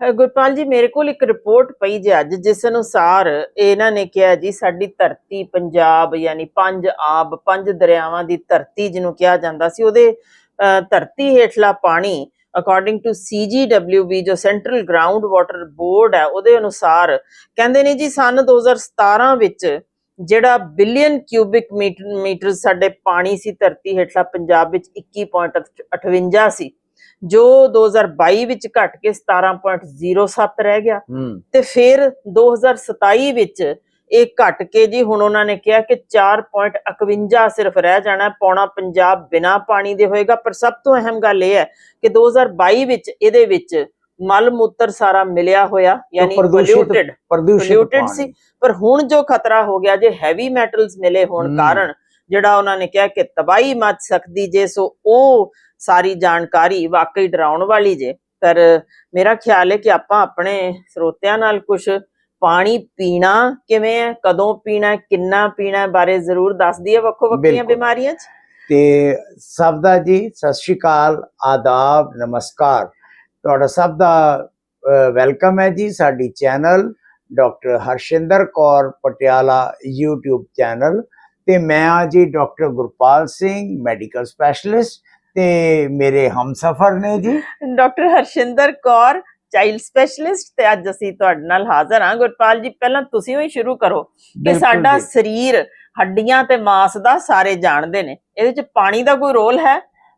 ਗੁਰਪਾਲ ਜੀ, ਮੇਰੇ ਕੋਲ ਇੱਕ ਰਿਪੋਰਟ ਪਈ ਜੇ ਅੱਜ, ਜਿਸ ਅਨੁਸਾਰ ਇਹਨਾਂ ਨੇ ਕਿਹਾ ਜੀ, ਸਾਡੀ ਧਰਤੀ ਪੰਜਾਬ ਯਾਨੀ ਪੰਜ ਆਬ, ਪੰਜ ਦਰਿਆਵਾਂ ਦੀ ਧਰਤੀ ਜਿਹਨੂੰ ਕਿਹਾ ਜਾਂਦਾ ਸੀ, ਉਹਦੇ ਧਰਤੀ ਹੇਠਲਾ ਪਾਣੀ ਅਕੋਰਡਿੰਗ ਟੂ CGWB ਜੋ ਸੈਂਟਰਲ ਗਰਾਊਂਡ ਵਾਟਰ ਬੋਰਡ ਹੈ, ਉਹਦੇ ਅਨੁਸਾਰ ਕਹਿੰਦੇ ਨੇ ਜੀ, ਸਨ 2017 ਵਿੱਚ ਜਿਹੜਾ ਬਿਲੀਅਨ ਕਿਊਬਿਕ ਮੀਟਰ ਮੀਟਰ ਸਾਡੇ ਪਾਣੀ ਸੀ, ਧਰਤੀ ਹੇਠਲਾ ਪੰਜਾਬ ਵਿੱਚ 21.58 ਸੀ। ਜੋ 2022 ਵਿੱਚ ਘਟ ਕੇ 17.07 ਰਹਿ ਗਿਆ ਤੇ ਫਿਰ 2027 ਵਿੱਚ ਇਹ ਘਟ ਕੇ ਜੀ ਹੁਣ ਉਹਨਾਂ ਨੇ ਕਿਹਾ ਕਿ 4.51 ਸਿਰਫ ਰਹਿ ਜਾਣਾ। ਪੌਣਾ ਪੰਜਾਬ ਬਿਨਾ ਪਾਣੀ ਦੇ ਹੋਏਗਾ ਪਰ ਸਭ ਤੋਂ ਅਹਿਮ ਗੱਲ ਇਹ ਹੈ ਕਿ 2022 ਵਿੱਚ ਇਹਦੇ ਵਿੱਚ ਮਲ ਮੂਤਰ ਸਾਰਾ ਮਿਲਿਆ ਹੋਇਆ ਯਾਨੀ ਪ੍ਰਦੂਸ਼ਿਤ ਪੋਲਿਊਟਡ ਪਾਣੀ। ਸੀ ਪਰ ਹੁਣ ਜੋ ਖਤਰਾ ਹੋ ਗਿਆ ਜੇ ਹੈਵੀ ਮੈਟਲਸ ਮਿਲੇ ਹੋਣ। ਕਾਰਨ ਜਿਹੜਾ ਉਹਨਾਂ ਨੇ ਕਿਹਾ ਕਿ ਤਬਾਹੀ ਮਚ ਸਕਦੀ ਜੇ ਸੋ ਉਹ ਸਾਰੀ ਜਾਣਕਾਰੀ ਵਾਕਈ ਡਰਾਉਣ ਵਾਲੀ ਜੇ। ਪਰ ਮੇਰਾ ਖਿਆਲ ਹੈ ਕਿ ਆਪਾਂ ਆਪਣੇ ਸਰੋਤਿਆਂ ਨਾਲ ਕੁਝ ਪਾਣੀ ਪੀਣਾ ਕਿਵੇਂ ਹੈ ਕਦੋਂ ਪੀਣਾ ਹੈ ਕਿੰਨਾ ਪੀਣਾ ਹੈ ਬਾਰੇ ਜ਼ਰੂਰ ਦੱਸ ਦਈਏ ਵੱਖੋ ਵੱਖਰੀਆਂ। ਬਿਮਾਰੀਆਂ 'ਚ। ਤੇ ਸਭ ਦਾ ਜੀ ਸਤਿ ਸ਼੍ਰੀ ਅਕਾਲ ਆਦਾਬ ਨਮਸਕਾਰ। ਤੁਹਾਡਾ ਸਭ ਦਾ ਵੈਲਕਮ ਹੈ ਜੀ ਸਾਡੀ channel doctor Harshinder Kaur Patiala YouTube channel. ਤੇ ਮੈਂ ਆ ਜੀ doctor Gurpal Singh medical specialist. ਤੇ ਮੇਰੇ ਹਮਸਫਰ ਨੇ ਜੀ। Doctor Harshinder Kaur child specialist ਤੇ ਅੱਜ ਅਸੀਂ ਤੁਹਾਡੇ ਨਾਲ ਹਾਜ਼ਰ ਹਾਂ। ਗੁਰਪਾਲ ਜੀ ਪਹਿਲਾਂ ਤੁਸੀਂ ਹੀ ਸ਼ੁਰੂ ਕਰੋ ਕਿ ਸਾਡਾ। ਸਰੀਰ ਹੱਡੀਆਂ ਤੇ ਮਾਸ ਦਾ ਸਾਰੇ ਜਾਣਦੇ ਨੇ। ਇਹਦੇ ਚ ਪਾਣੀ ਦਾ ਕੋਈ ਰੋਲ ਹੈ?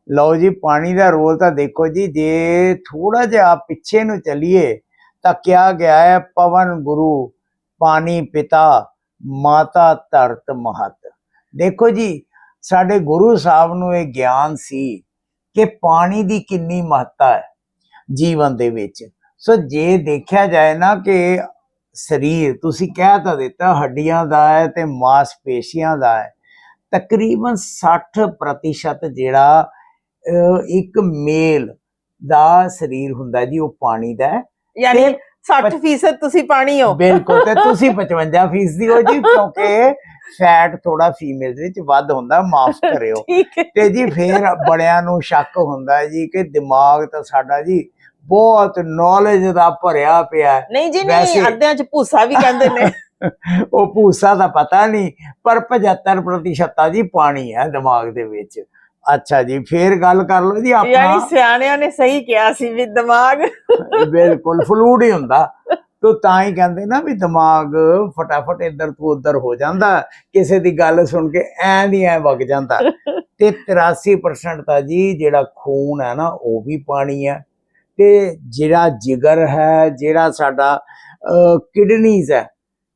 ਲਓ ਜੀ ਪਾਣੀ ਦਾ ਰੋਲ ਤਾਂ ਦੇਖੋ ਜੀ ਜੇ ਥੋੜਾ ਜਿਹਾ ਪਿੱਛੇ ਨੂੰ ਚੱਲੀਏ ਤਾਂ ਕਿਹਾ ਗਿਆ ਹੈ ਪਵਨ ਗੁਰੂ ਪਾਣੀ ਪਿਤਾ ਮਾਤਾ ਧਰਤ ਮਹਤ। ਦੇਖੋ ਜੀ ਸਾਡੇ ਗੁਰੂ ਸਾਹਿਬ ਨੂੰ ਇਹ ਗਿਆਨ ਸੀ। ਕਿ ਪਾਣੀ ਦੀ ਕਿੰਨੀ ਮਹੱਤਤਾ ਹੈ ਜੀਵਨ ਦੇ ਵਿੱਚ। ਸੋ ਜੇ ਦੇਖਿਆ ਜਾਏ ਨਾ ਕਿ ਸਰੀਰ ਤੁਸੀਂ ਕਹਿ ਤਾਂ ਦਿੱਤਾ ਹੱਡੀਆਂ ਦਾ ਹੈ ਤੇ ਮਾਸਪੇਸ਼ੀਆਂ ਦਾ ਹੈ ਤਕਰੀਬਨ 60% ਜਿਹੜਾ ਇੱਕ ਮੇਲ ਦਾ ਸਰੀਰ ਹੁੰਦਾ ਜੀ ਉਹ ਪਾਣੀ ਦਾ ਹੈ। ਯਾਨੀ 60% ਤੁਸੀਂ ਪਾਣੀ ਹੋ। ਬਿਲਕੁਲ ਤੇ ਤੁਸੀਂ 55% ਦੀ ਹੋ ਜੀ ਕਿਉਂਕਿ ਫੈਟ ਥੋੜਾ ਫੀਮੇਲ ਦੇ ਵਿੱਚ ਵੱਧ ਹੁੰਦਾ ਮਾਫ ਕਰਿਓ। ਤੇ ਜੀ ਫੇਰ ਬੜਿਆਂ ਨੂੰ ਸ਼ੱਕ ਹੁੰਦਾ ਜੀ ਕਿ ਦਿਮਾਗ ਤਾਂ ਸਾਡਾ ਜੀ ਬਹੁਤ ਨੌਲੇਜ ਦਾ ਭਰਿਆ ਪਿਆ ਨਹੀਂ ਜੀ ਨਹੀਂ ਅੱਧਿਆਂ ਚ ਭੂਸਾ ਵੀ ਕਹਿੰਦੇ ਨੇ। ਉਹ ਭੂਸਾ ਦਾ ਪਤਾ ਨਹੀਂ ਪਰ 75% ਤਾਂ ਜੀ ਪਾਣੀ ਹੈ ਦਿਮਾਗ ਦੇ ਵਿੱਚ। ਅੱਛਾ ਜੀ ਫੇਰ ਗੱਲ ਕਰ ਲਓ ਜੀ ਯਾਨੀ ਆਪਣਾ ਸਿਆਣਿਆਂ ਨੇ ਸਹੀ ਕਿਹਾ ਸੀ ਵੀ ਦਿਮਾਗ। ਬਿਲਕੁਲ ਫਲੂਡ ਹੀ ਹੁੰਦਾ। ਤੋ ਤਾਂ ਹੀ ਕਹਿੰਦੇ ਨਾ ਵੀ ਦਿਮਾਗ ਫਟਾਫਟ ਇੱਧਰ ਤੋਂ ਉੱਧਰ ਹੋ ਜਾਂਦਾ। ਕਿਸੇ ਦੀ ਗੱਲ ਸੁਣ ਕੇ ਐਂ ਦੀ ਐਂ ਵਗ ਜਾਂਦਾ। ਤੇ 83% ਤਾਂ ਜੀ ਜਿਹੜਾ ਖੂਨ ਹੈ ਨਾ ਉਹ ਵੀ ਪਾਣੀ ਹੈ। ਤੇ ਜਿਹੜਾ ਜਿਗਰ ਹੈ ਜਿਹੜਾ ਸਾਡਾ ਕਿਡਨੀਜ਼ ਹੈ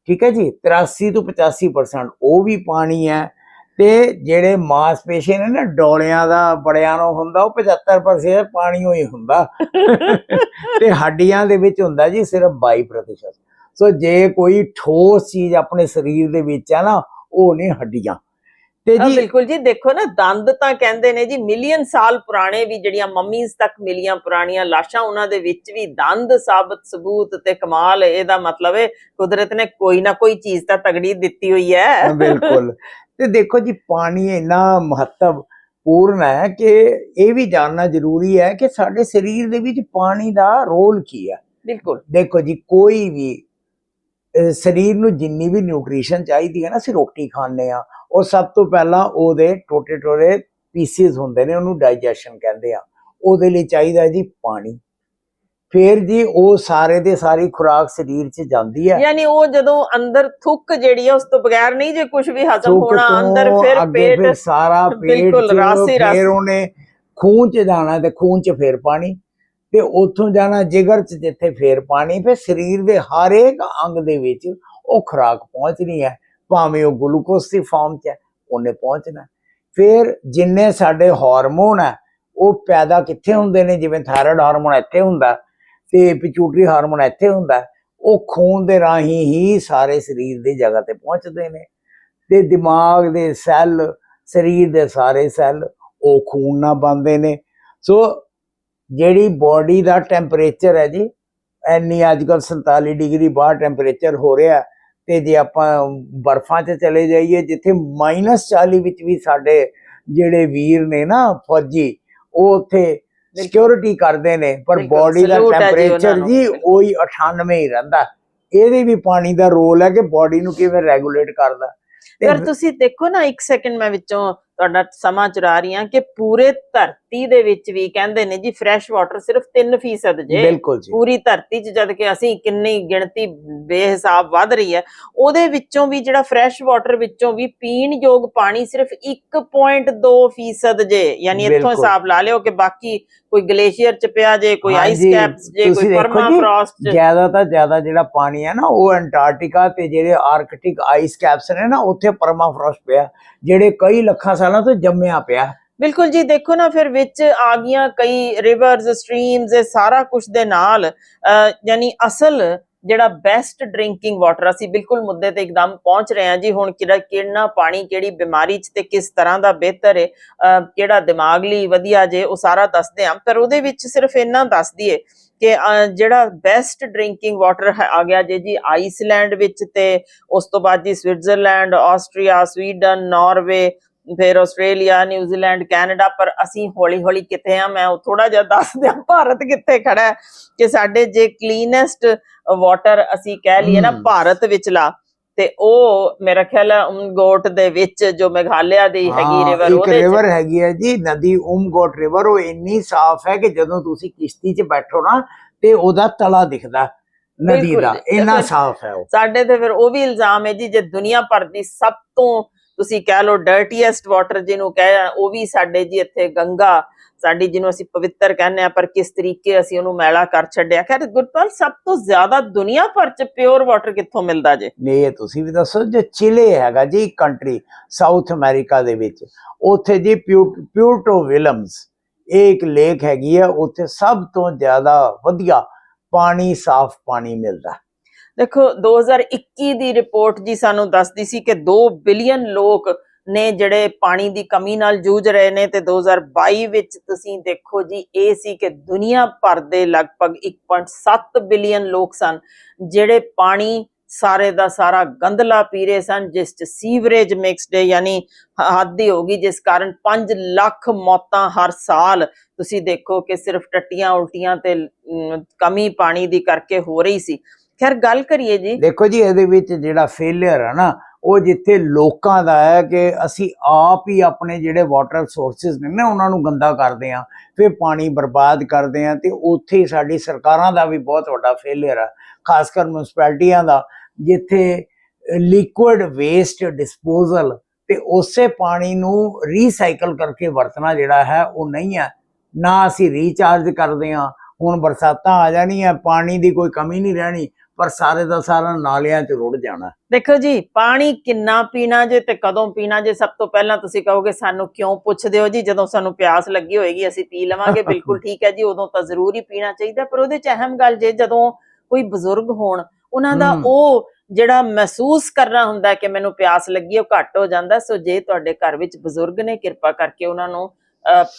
ਠੀਕ ਹੈ ਜੀ 83 ਤੋਂ 85% ਉਹ ਵੀ ਪਾਣੀ ਹੈ। ਤੇ ਜਿਹੜੇ ਮਾਸਪੇਸ਼ੀ ਨੇ ਨਾ, ਡੋਲਿਆਂ ਦਾ ਬੜਿਆਂ ਨੂੰ ਹੁੰਦਾ, ਉਹ 75% ਪਾਣੀ ਹੀ ਹੁੰਦਾ। ਤੇ ਹੱਡੀਆਂ ਦੇ ਵਿੱਚ ਹੁੰਦਾ ਜੀ ਸਿਰਫ 22% ਸੋ ਜੇ ਕੋਈ ਠੋਸ ਚੀਜ਼ ਆਪਣੇ ਸਰੀਰ ਦੇ ਵਿੱਚ ਆ ਨਾ, ਉਹ ਨੇ ਹੱਡੀਆਂ। ਤੇ ਜੀ ਬਿਲਕੁਲ ਜੀ ਦੇਖੋ ਨਾ ਦੰਦ ਤਾਂ ਕਹਿੰਦੇ ਨੇ ਜੀ ਮਿਲੀਅਨ ਸਾਲ ਪੁਰਾਣੇ ਵੀ ਜਿਹੜੀਆਂ ਮੰਮੀਜ਼ ਤੱਕ ਮਿਲੀਆਂ ਪੁਰਾਣੀਆਂ ਲਾਸ਼ਾਂ ਉਹਨਾਂ ਦੇ ਵਿੱਚ ਵੀ ਦੰਦ ਸਾਬਤ ਸਬੂਤ ਤੇ ਕਮਾਲ ਇਹਦਾ ਮਤਲਬ ਹੈ ਕੁਦਰਤ ਨੇ ਕੋਈ ਨਾ ਕੋਈ ਚੀਜ਼ ਤਾਂ ਤਗੜੀ ਦਿੱਤੀ ਹੋਈ ਹੈ। ਬਿਲਕੁਲ। ਤੇ ਦੇਖੋ ਜੀ ਪਾਣੀ ਇੰਨਾ ਮਹੱਤਵਪੂਰਨ ਹੈ ਕਿ ਇਹ ਵੀ ਜਾਣਨਾ ਜ਼ਰੂਰੀ ਹੈ ਕਿ ਸਾਡੇ ਸਰੀਰ ਦੇ ਵਿੱਚ ਪਾਣੀ ਦਾ ਰੋਲ ਕੀ ਹੈ। ਬਿਲਕੁਲ। ਦੇਖੋ ਜੀ ਕੋਈ ਵੀ ਸਰੀਰ ਨੂੰ ਜਿੰਨੀ ਵੀ ਨਿਊਟ੍ਰੀਸ਼ਨ ਚਾਹੀਦੀ ਹੈ ਨਾ ਅਸੀਂ ਰੋਟੀ ਖਾਂਦੇ ਆ ਉਹ ਸਭ ਤੋਂ ਪਹਿਲਾਂ ਉਹਦੇ ਟੋਟੇ ਟੋਟੇ ਪੀਸਿਸ ਹੁੰਦੇ ਨੇ ਉਹਨੂੰ ਡਾਈਜੈਸ਼ਨ ਕਹਿੰਦੇ ਆ। ਉਹਦੇ ਲਈ ਚਾਹੀਦਾ ਜੀ ਪਾਣੀ। ਫਿਰ ਜੀ ਉਹ ਸਾਰੇ ਦੇ ਸਾਰੀ ਖੁਰਾਕ ਸਰੀਰ 'ਚ ਜਾਂਦੀ ਹੈ ਯਾਨੀ ਉਹ ਜਦੋਂ ਅੰਦਰ ਥੁੱਕ ਜਿਹੜੀ ਹੈ ਉਸ ਤੋਂ ਬਗੈਰ ਨਹੀਂ ਜੇ ਕੁਝ ਵੀ ਹਜ਼ਮ ਹੋਣਾ ਅੰਦਰ ਫਿਰ ਪੇਟ ਸਾਰਾ ਪੇਟ। ਫਿਰ ਉਹਨੇ ਖੂਨ ਚ ਜਾਣਾ ਤੇ ਖੂਨ ਚ ਫਿਰ ਪਾਣੀ। ਤੇ ਉੱਥੋਂ ਜਾਣਾ ਜਿਗਰ ਚ ਜਿੱਥੇ ਫਿਰ ਪਾਣੀ ਫਿਰ ਸਰੀਰ ਦੇ ਹਰ ਇੱਕ ਅੰਗ ਦੇ ਵਿੱਚ ਉਹ ਖੁਰਾਕ ਪਹੁੰਚਣੀ ਹੈ ਭਾਵੇਂ ਉਹ ਗਲੂਕੋਸ ਦੀ ਫਾਰਮ ਚ ਹੈ, ਉਹਨੇ ਪਹੁੰਚਣਾ। ਫਿਰ ਜਿੰਨੇ ਸਾਡੇ ਹਾਰਮੋਨ ਹੈ, ਉਹ ਪੈਦਾ ਕਿੱਥੇ ਹੁੰਦੇ ਨੇ? ਜਿਵੇਂ ਥਾਇਰਾਇਡ ਹਾਰਮੋਨ ਇੱਥੇ ਹੁੰਦਾ, ਤੇ ਪਿਚੂਟਰੀ ਹਾਰਮੋਨ ਇੱਥੇ ਹੁੰਦਾ, ਉਹ ਖੂਨ ਦੇ ਰਾਹੀਂ ਹੀ ਸਾਰੇ ਸਰੀਰ ਦੀ ਜਗ੍ਹਾ ਤੇ ਪਹੁੰਚਦੇ ਨੇ। ਤੇ ਦਿਮਾਗ ਦੇ ਸੈੱਲ ਸਰੀਰ ਦੇ ਸਾਰੇ ਸੈੱਲ ਉਹ ਖੂਨ ਨਾਲ ਬਣਦੇ ਨੇ। ਸੋ ਜਿਹੜੀ ਬਾਡੀ ਦਾ ਟੈਂਪਰੇਚਰ ਹੈ ਜੀ ਐਨੀ ਅੱਜ ਕੱਲ੍ਹ 47 ਡਿਗਰੀ ਬਾਹਰ ਟੈਂਪਰੇਚਰ ਹੋ ਰਿਹਾ ਤੇ ਜੇ ਆਪਾਂ ਬਰਫਾਂ 'ਚ ਚਲੇ ਜਾਈਏ ਜਿੱਥੇ -40 ਵਿੱਚ ਵੀ ਸਾਡੇ ਜਿਹੜੇ ਵੀਰ ਨੇ ਨਾ ਫੌਜੀ ਉਹ ਉੱਥੇ ਸਿਕਿਉਰਿਟੀ ਕਰਦੇ ਨੇ ਪਰ ਬਾਡੀ ਦਾ ਟੈਂਪਰੇਚਰ ਜੀ। ਉਹੀ 98 ਹੀ ਰਹਿੰਦਾ। ਇਹਦੇ ਵੀ ਪਾਣੀ ਦਾ ਰੋਲ ਹੈ ਕਿ ਬਾਡੀ ਨੂੰ ਕਿਵੇਂ ਰੈਗੂਲੇਟ ਕਰਦਾ। ਪਰ ਤੁਸੀਂ ਦੇਖੋ ਨਾ ਇੱਕ ਸੈਕਿੰਡ ਮੈਂ ਵਿੱਚੋਂ ਤੁਹਾਡਾ ਸਮਾਂ ਚੁਰਾ ਰਹੀ ਹਾਂ ਕਿ ਪੂਰੇ ਧਰਤੀ ਦੇ ਵਿੱਚ ਵੀ ਕਹਿੰਦੇ ਨੇ ਜੀ ਫਰੈਸ਼ ਵਾਟਰ ਸਿਰਫ 3% ਜੇ ਬਿਲਕੁਲ ਜੀ। ਪੂਰੀ ਧਰਤੀ 'ਚ ਜਦ ਕਿ ਅਸੀਂ ਕਿੰਨੀ ਗਿਣਤੀ ਬੇਹਿਸਾਬ ਵੱਧ ਰਹੀ ਹੈ ਉਹਦੇ ਵਿੱਚੋਂ ਵੀ ਜਿਹੜਾ ਫਰੈਸ਼ ਵਾਟਰ ਵਿੱਚੋਂ ਵੀ ਪੀਣ ਯੋਗ ਪਾਣੀ ਸਿਰਫ 1.2% ਜੇ ਯਾਨੀ ਇੱਥੋਂ। ਹਿਸਾਬ ਲਾ ਲਿਓ ਕਿ ਬਾਕੀ ਕੋਈ ਗਲੇਸ਼ੀਅਰ 'ਚ ਪਿਆ ਜੇ ਕੋਈ ਆਈਸ ਕੈਪਸ ਜੇ ਕੋਈ ਦੇਖੋ ਪਰਮਾ ਜੀ, ਫਰੋਸਟ 'ਚ। ਜ਼ਿਆਦਾ ਤਾਂ ਜ਼ਿਆਦਾ ਜਿਹੜਾ ਪਾਣੀ ਹੈ ਨਾ ਉਹ ਅੰਟਾਰਕਟਿਕਾ ਤੇ ਜਿਹੜੇ ਆਰਕਟਿਕ ਆਈਸ ਕੈਪਸ ਨੇ ਨਾ ਉੱਥੇ ਪਰਮਾਫ੍ਰੋਸਟ ਪਿਆ ਜਿਹੜੇ ਕਈ ਲੱਖਾਂ ਸਾਲਾਂ ਤੋਂ ਜੰਮਿਆ ਪਿਆ। ਬਿਲਕੁਲ ਜੀ ਦੇਖੋ ਨਾ ਫਿਰ ਵਿੱਚ ਆ ਗਈਆਂ ਕਈ ਰਿਵਰਸ ਸਟਰੀਮਸ ਇਹ ਸਾਰਾ ਕੁਝ ਦੇ ਨਾਲ ਯਾਨੀ ਅਸਲ ਜਿਹੜਾ ਬੈਸਟ ਡਰਿੰਕਿੰਗ ਵਾਟਰ ਅਸੀਂ ਬਿਲਕੁਲ ਮੁੱਦੇ ਤੇ ਇੱਕਦਮ ਪਹੁੰਚ ਰਹੇ ਹਾਂ ਜੀ। ਹੁਣ ਕਿਹੜਾ ਕਿਹੜਾ ਪਾਣੀ ਕਿਹੜੀ ਬਿਮਾਰੀ 'ਚ ਤੇ ਕਿਸ ਤਰ੍ਹਾਂ ਦਾ ਬਿਹਤਰ ਹੈ ਕਿਹੜਾ ਦਿਮਾਗ ਲਈ ਵਧੀਆ ਜੇ ਉਹ ਸਾਰਾ ਦੱਸਦੇ ਹਾਂ। ਪਰ ਉਹਦੇ ਵਿੱਚ ਸਿਰਫ ਇੰਨਾ ਦੱਸ ਦਈਏ ਕਿ ਅਹ, ਜਿਹੜਾ ਬੈਸਟ ਡਰਿੰਕਿੰਗ ਵਾਟਰ ਆ ਗਿਆ ਜੇ ਜੀ ਆਈਸਲੈਂਡ ਵਿੱਚ ਤੇ ਉਸ ਤੋਂ ਬਾਅਦ ਜੀ ਸਵਿਟਜ਼ਰਲੈਂਡ ਆਸਟਰੀਆ ਸਵੀਡਨ ਨਾਰਵੇ ਫਿਰ ਆਸਟ੍ਰੇਲੀਆ ਨਿਊਜ਼ੀਲੈਂਡ ਕੈਨੇਡਾ ਪਰ ਅਸੀਂ ਹੌਲੀ ਹੌਲੀ ਕਿੱਥੇ ਆ? ਮੈਂ ਉਹ ਥੋੜਾ ਜਿਹਾ ਦੱਸ ਦਿਆਂ ਭਾਰਤ ਕਿੱਥੇ ਖੜਾ ਹੈ? ਕਿ ਸਾਡੇ ਜੇ ਕਲੀਨੈਸਟ ਵਾਟਰ ਅਸੀਂ ਕਹਿ ਲਈਏ ਨਾ। ਭਾਰਤ ਵਿਚਲਾ ਤੇ ਉਹ ਮੇਰਾ ਖਿਆਲ ਹੈ ਉਮਗੋਟ ਦੇ ਵਿੱਚ ਜੋ ਮੇਘਾਲਿਆ ਦੀ ਹੈਗੀ ਰਿਵਰ ਉਹਦੇ 'ਚ ਰਿਵਰ ਹੈਗੀ ਹੈ ਜੀ ਨਦੀ ਉਮਗੋਟ ਰਿਵਰ ਉਹ ਇੰਨੀ ਸਾਫ਼ ਹੈ ਕਿ ਜਦੋਂ ਤੁਸੀਂ ਕਿਸ਼ਤੀ 'ਚ ਬੈਠੋ ਨਾ ਤੇ ਉਹਦਾ ਤਲਾ ਦਿਖਦਾ ਨਦੀ ਦਾ ਇੰਨਾ ਸਾਫ਼ ਹੈ ਉਹ। ਸਾਡੇ ਤੇ ਫਿਰ ਉਹ ਵੀ ਇਲਜ਼ਾਮ ਹੈ ਜੀ ਜੇ ਦੁਨੀਆ ਭਰ ਦੀ ਸਭ ਤੋਂ ਤੁਸੀਂ ਕਹਿ ਲਓ ਡਰਟੀਐਸਟ ਵਾਟਰ ਜਿਹਨੂੰ ਕਹਿ ਉਹ ਵੀ ਸਾਡੇ ਜੀ ਇੱਥੇ ਗੰਗਾ, ਸਾਡੀ ਜਿਹਨੂੰ ਅਸੀਂ ਪਵਿੱਤਰ ਕਹਿੰਦੇ ਆ, ਪਰ ਕਿਸ ਤਰੀਕੇ ਅਸੀਂ ਉਹਨੂੰ ਮੈਲਾ ਕਰ ਛੱਡਿਆ? ਖੈਰ ਗੁਰਪਾਲ, ਸਭ ਤੋਂ ਜ਼ਿਆਦਾ ਦੁਨੀਆ ਭਰ ਚ ਪਿਓਰ ਵਾਟਰ ਕਿੱਥੋਂ ਮਿਲਦਾ ਜੇ? ਨਹੀਂ ਤੁਸੀਂ ਵੀ ਦੱਸੋ, ਜੇ ਚਿਲੇ ਹੈਗਾ ਜੀ ਕੰਟਰੀ ਸਾਊਥ ਅਮਰੀਕਾ ਦੇ ਵਿੱਚ, ਉੱਥੇ ਜੀ ਪਿਊ- ਪਿਊਰਟੋ ਵਿਲਮਸ ਇਹ ਇੱਕ ਲੇਕ ਹੈਗੀ ਹੈ ਉੱਥੇ ਸਭ ਤੋਂ ਜ਼ਿਆਦਾ ਵਧੀਆ ਪਾਣੀ, ਸਾਫ਼ ਪਾਣੀ ਮਿਲਦਾ। ਦੇਖੋ 2021 ਦੀ ਰਿਪੋਰਟ ਜੀ ਸਾਨੂੰ ਦੱਸਦੀ ਸੀ ਕਿ 2 ਬਿਲੀਅਨ ਲੋਕ ਨੇ ਜਿਹੜੇ ਪਾਣੀ ਦੀ ਕਮੀ ਨਾਲ ਜੂਝ ਰਹੇ ਨੇ ਤੇ 2022 ਵਿੱਚ ਤੁਸੀਂ ਦੇਖੋ ਜੀ, ਇਹ ਸੀ ਕਿ ਦੁਨੀਆ ਭਰ ਦੇ ਲਗਭਗ 1.7 ਬਿਲੀਅਨ ਲੋਕ ਸਨ, ਜਿਹੜੇ ਪਾਣੀ ਸਾਰੇ ਦਾ ਸਾਰਾ ਗੰਦਲਾ ਪੀ ਰਹੇ ਸਨ, ਜਿਸ ਚ ਸੀਵਰੇਜ ਮਿਕਸਡ ਹੈ ਯਾਨੀ ਹੱਦ ਹੀ ਹੋ ਗਈ, ਜਿਸ ਕਾਰਨ 5 ਲੱਖ ਮੌਤਾਂ ਹਰ ਸਾਲ ਤੁਸੀਂ ਦੇਖੋ ਕਿ ਸਿਰਫ ਟੱਟੀਆਂ ਉਲਟੀਆਂ ਤੇ ਕਮੀ ਪਾਣੀ ਦੀ ਕਰਕੇ ਹੋ ਰਹੀ ਸੀ। ਖੈਰ ਗੱਲ ਕਰੀਏ ਜੀ। ਦੇਖੋ ਜੀ, ਇਹਦੇ ਵਿੱਚ ਜਿਹੜਾ ਫੇਲਿਅਰ ਹੈ ਨਾ, ਉਹ ਜਿੱਥੇ ਲੋਕਾਂ ਦਾ ਹੈ ਕਿ ਅਸੀਂ ਆਪ ਹੀ ਆਪਣੇ ਜਿਹੜੇ ਵਾਟਰ ਸੋਰਸਸ ਨੇ ਨਾ, ਉਹਨਾਂ ਨੂੰ ਗੰਦਾ ਕਰਦੇ ਆ ਫਿਰ ਪਾਣੀ ਬਰਬਾਦ ਕਰਦੇ ਆ ਤੇ ਉੱਥੇ ਹੀ ਸਾਡੀ ਸਰਕਾਰਾਂ ਦਾ ਵੀ ਬਹੁਤ ਵੱਡਾ ਫੇਲਿਅਰ ਹੈ ਖਾਸ ਕਰ ਮਿਊਨਿਸਪੈਲਿਟੀਆਂ ਦਾ, ਜਿੱਥੇ ਲਿਕੁਇਡ ਵੇਸਟ ਡਿਸਪੋਜ਼ਲ ਤੇ ਉਸੇ ਪਾਣੀ ਨੂੰ ਰੀਸਾਈਕਲ ਕਰਕੇ ਵਰਤਣਾ ਜਿਹੜਾ ਹੈ, ਉਹ ਨਹੀਂ ਹੈ। ਨਾ ਅਸੀਂ ਰੀਚਾਰਜ ਕਰਦੇ ਆ ਹੁਣ ਬਰਸਾਤਾਂ ਆ ਜਾਣੀਆਂ, ਪਾਣੀ ਦੀ ਕੋਈ ਕਮੀ ਨਹੀਂ ਰਹਿਣੀ ਪਰ ਸਾਰੇ ਦਾ ਸਾਰਾ ਨਾਲਿਆਂ 'ਚ ਰੁੜ ਜਾਣਾ। ਦੇਖੋ ਜੀ ਪਾਣੀ ਕਿੰਨਾ ਪੀਣਾ ਜੇ ਤੇ ਕਦੋਂ ਪੀਣਾ ਜੇ ਸਭ ਤੋਂ ਪਹਿਲਾਂ ਤੁਸੀਂ ਕਹੋਗੇ ਸਾਨੂੰ ਕਿਉਂ ਪੁੱਛਦੇ ਹੋ ਜੀ? ਜਦੋਂ ਸਾਨੂੰ ਪਿਆਸ ਲੱਗੀ ਹੋਏਗੀ ਅਸੀਂ ਪੀ ਲਵਾਂਗੇ ਬਿਲਕੁਲ ਠੀਕ ਹੈ ਜੀ ਉਦੋਂ ਤਾਂ ਜ਼ਰੂਰ ਹੀ ਪੀਣਾ ਚਾਹੀਦਾ। ਪਰ ਉਹਦੇ ਚ ਅਹਿਮ ਗੱਲ ਜੇ ਜਦੋਂ ਕੋਈ ਬਜ਼ੁਰਗ ਹੋਣ ਉਹਨਾਂ ਦਾ। ਉਹ ਜਿਹੜਾ ਮਹਿਸੂਸ ਕਰਨਾ ਹੁੰਦਾ ਕਿ ਮੈਨੂੰ ਪਿਆਸ ਲੱਗੀ ਉਹ ਘੱਟ ਹੋ ਜਾਂਦਾ। ਸੋ ਜੇ ਤੁਹਾਡੇ ਘਰ ਵਿੱਚ ਬਜ਼ੁਰਗ ਨੇ ਕਿਰਪਾ ਕਰਕੇ ਉਹਨਾਂ ਨੂੰ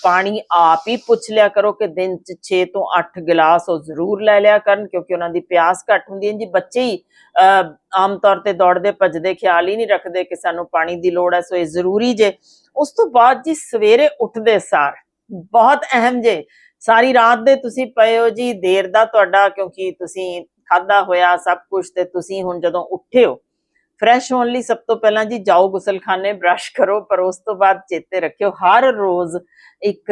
ਪਾਣੀ ਆਪ ਹੀ ਪੁੱਛ ਲਿਆ ਕਰੋ ਕਿ ਦਿਨ ਚ 6 ਤੋਂ 8 ਗਿਲਾਸ ਉਹ ਜ਼ਰੂਰ ਲੈ ਲਿਆ ਕਰਨ, ਕਿਉਂਕਿ ਉਹਨਾਂ ਦੀ ਪਿਆਸ ਘੱਟ ਹੁੰਦੀ ਹੈ। ਜੀ, ਬੱਚੇ ਹੀ ਆਮ ਤੌਰ ਤੇ ਦੌੜਦੇ, ਭੱਜਦੇ, ਖਿਆਲ ਹੀ ਨਹੀਂ ਰੱਖਦੇ ਕਿ ਸਾਨੂੰ ਪਾਣੀ ਦੀ ਲੋੜ ਹੈ, ਸੋ ਇਹ ਜ਼ਰੂਰੀ ਜੇ। ਉਸ ਤੋਂ ਬਾਅਦ ਜੀ, ਸਵੇਰੇ ਉੱਠਦੇ ਸਾਰ, ਬਹੁਤ ਅਹਿਮ ਜੇ। ਸਾਰੀ ਰਾਤ ਦੇ ਤੁਸੀਂ ਪਏ ਹੋ ਜੀ, ਦੇਰ ਦਾ ਤੁਹਾਡਾ, ਕਿਉਂਕਿ ਤੁਸੀਂ ਖਾਦਾ ਹੋਇਆ ਸਭ ਕੁਝ ਤੇ ਤੁਸੀਂ ਹੁਣ ਜਦੋਂ ਉੱਠੇ ਹੋ ਫਰੈਸ਼ ਹੋਣ ਲਈ ਸਭ ਤੋਂ ਪਹਿਲਾਂ ਜੀ ਜਾਓ ਗੁਸਲਖਾਨੇ ਬ੍ਰਸ਼ ਕਰੋ ਪਰ ਉਸ ਤੋਂ ਬਾਅਦ ਚੇਤੇ ਰੱਖਿਓ ਹਰ ਰੋਜ਼ ਇੱਕ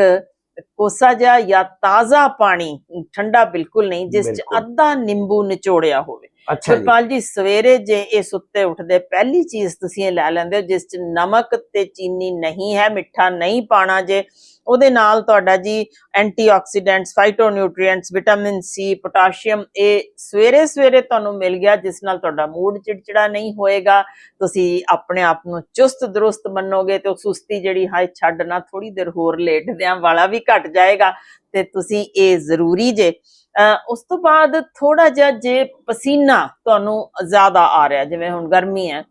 ਕੋਸਾ ਜਿਹਾ ਜਾਂ ਤਾਜ਼ਾ ਪਾਣੀ ਠੰਡਾ ਬਿਲਕੁਲ ਨਹੀਂ ਜਿਸ ਚ। ਅੱਧਾ ਨਿੰਬੂ ਨਿਚੋੜਿਆ ਹੋਵੇ ਅੱਛਾ ਜੀ ਗੁਰਪਾਲ ਜੀ ਸਵੇਰੇ ਜੇ ਇਹ ਸੁੱਤੇ ਉੱਠਦੇ ਪਹਿਲੀ ਚੀਜ਼ ਤੁਸੀਂ ਇਹ ਲੈ ਲੈਂਦੇ ਹੋ ਜਿਸ ਚ ਨਮਕ ਤੇ ਚੀਨੀ ਨਹੀਂ ਹੈ ਮਿੱਠਾ ਨਹੀਂ ਪਾਣਾ ਜੇ ਉਹਦੇ ਨਾਲ ਤੁਹਾਡਾ ਜੀ antioxidants phytonutrients vitamin C potassium ਇਹ ਸਵੇਰੇ ਸਵੇਰੇ ਤੁਹਾਨੂੰ ਮਿਲ ਗਿਆ, ਜਿਸ ਨਾਲ ਤੁਹਾਡਾ ਮੂਡ ਚਿੜਚਿੜਾ ਨਹੀਂ ਹੋਏਗਾ। ਤੁਸੀਂ ਆਪਣੇ ਆਪ ਨੂੰ ਚੁਸਤ ਦਰੁਸਤ ਮੰਨੋਗੇ ਤੇ ਉਹ ਸੁਸਤੀ ਜਿਹੜੀ, ਹਾਏ ਛੱਡ ਨਾ ਥੋੜੀ ਦੇਰ ਹੋਰ ਲੇਟਦਿਆਂ ਵਾਲਾ ਵੀ ਘਟ ਜਾਏਗਾ ਤੇ ਤੁਸੀਂ ਇਹ ਜ਼ਰੂਰੀ ਜੇ। ਅਹ ਉਸ ਤੋਂ ਬਾਅਦ ਥੋੜਾ ਜਿਹਾ ਜੇ ਪਸੀਨਾ ਤੁਹਾਨੂੰ ਜ਼ਿਆਦਾ ਆ ਰਿਹਾ, ਜਿਵੇਂ ਹੁਣ ਗਰਮੀ ਹੈ,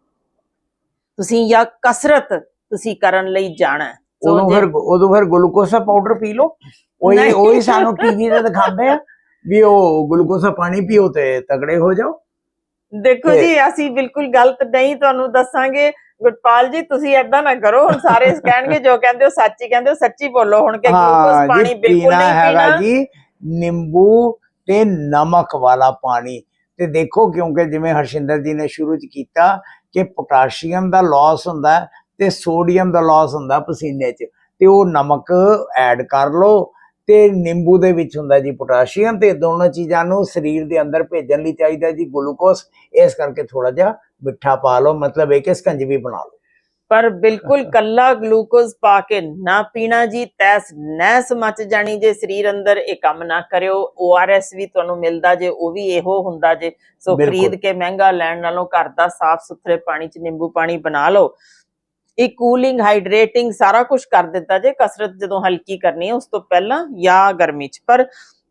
ਤੁਸੀਂ ਜਾਂ ਕਸਰਤ ਤੁਸੀਂ ਕਰਨ ਲਈ ਜਾਣਾ ਉਦੋਂ ਫਿਰ ਉਦੋਂ ਫਿਰ ਗਲੂਕੋਸਾ ਪਾਊਡਰ ਪੀ ਲਓ। ਉਹੀ। ਉਹੀ ਸਾਨੂੰ ਟੀਵੀ ਤੇ ਦਿਖਾਉਂਦੇ ਆ ਵੀ ਉਹ ਗਲੂਕੋਸਾ ਪਾਣੀ ਪੀਓ ਤੇ ਤਗੜੇ ਹੋ ਜਾਓ। ਦੇਖੋ ਜੀ ਅਸੀਂ ਬਿਲਕੁਲ ਗਲਤ ਨਹੀਂ ਤੁਹਾਨੂੰ ਦੱਸਾਂਗੇ। ਗੁਰਪਾਲ ਜੀ ਤੁਸੀਂ ਏਦਾਂ ਨਾ ਕਰੋ। ਹੁਣ ਸਾਰੇ ਕਹਿਣਗੇ ਜੋ ਕਹਿੰਦੇ ਹੋ ਸੱਚ ਕਹਿੰਦੇ ਹੋ ਸੱਚੀ ਬੋਲੋ। ਹੁਣ ਕਿ ਹਾਂ ਗਲੂਕੋਜ਼ ਪਾਣੀ ਬਿਲਕੁਲ ਨਹੀਂ ਹੈਗਾ ਪੀਣਾ। ਜੀ ਨਿੰਬੂ ਤੇ ਨਮਕ ਵਾਲਾ ਪਾਣੀ। ਤੇ ਦੇਖੋ ਕਿਉਂਕਿ ਜਿਵੇਂ ਹਰਸ਼ਿੰਦਰ ਜੀ ਨੇ ਸ਼ੁਰੂ ਚ ਕੀਤਾ ਕਿ ਪੋਟਾਸ਼ੀਅਮ ਦਾ ਲਾਸ ਹੁੰਦਾ ਤੇ ਸੋਡੀਅਮ ਦਾ ਲਾਸ ਹੁੰਦਾ ਪਸੀਨੇ 'ਚ ਤੇ ਉਹ ਨਮਕ ਐਡ ਕਰ ਲਓ ਤੇ ਨਿੰਬੂ ਦੇ ਵਿੱਚ ਹੁੰਦਾ ਜੀ ਪੋਟਾਸ਼ੀਅਮ ਤੇ ਦੋਨੋਂ ਚੀਜ਼ਾਂ ਨੂੰ ਸਰੀਰ ਦੇ ਅੰਦਰ ਭੇਜਣ ਲਈ ਚਾਹੀਦਾ ਜੀ ਗਲੂਕੋਸ ਇਸ ਕਰਕੇ ਥੋੜਾ ਜਿਹਾ ਮਿੱਠਾ ਪਾ ਲਓ ਮਤਲਬ ਇਹ ਕਿ ਸਕੰਜਵੀ ਬਣਾ ਲਓ। ਪਰ ਬਿਲਕੁਲ ਕੱਲਾ ਗਲੂਕੋਜ਼ ਪਾ ਕੇ ਨਾ ਪੀਣਾ ਜੀ ਤੈਸ ਨੈਸ ਮਚ ਜਾਣੀ ਜੇ ਸਰੀਰ ਅੰਦਰ ਇਹ ਕੰਮ ਨਾ ਕਰਿਓ ORS ਵੀ ਤੁਹਾਨੂੰ ਮਿਲਦਾ ਜੇ ਉਹ ਵੀ ਇਹੋ ਹੁੰਦਾ ਜੇ। ਸੋ। ਖਰੀਦ ਕੇ ਮਹਿੰਗਾ ਲੈਣ ਨਾਲੋਂ ਘਰ ਦਾ ਸਾਫ਼ ਸੁਥਰੇ ਪਾਣੀ 'ਚ ਨਿੰਬੂ ਪਾਣੀ ਬਣਾ ਲਓ। ਇਹ ਕੂਲਿੰਗ ਹਾਈਡਰੇਟਿੰਗ ਸਾਰਾ ਕੁਝ ਕਰ ਦਿੱਤਾ ਜੇ, ਕਸਰਤ ਜਦੋਂ ਹਲਕੀ ਕਰਨੀ ਹੈ, ਉਸ ਤੋਂ ਪਹਿਲਾਂ ਜਾਂ ਗਰਮੀ 'ਚ। ਪਰ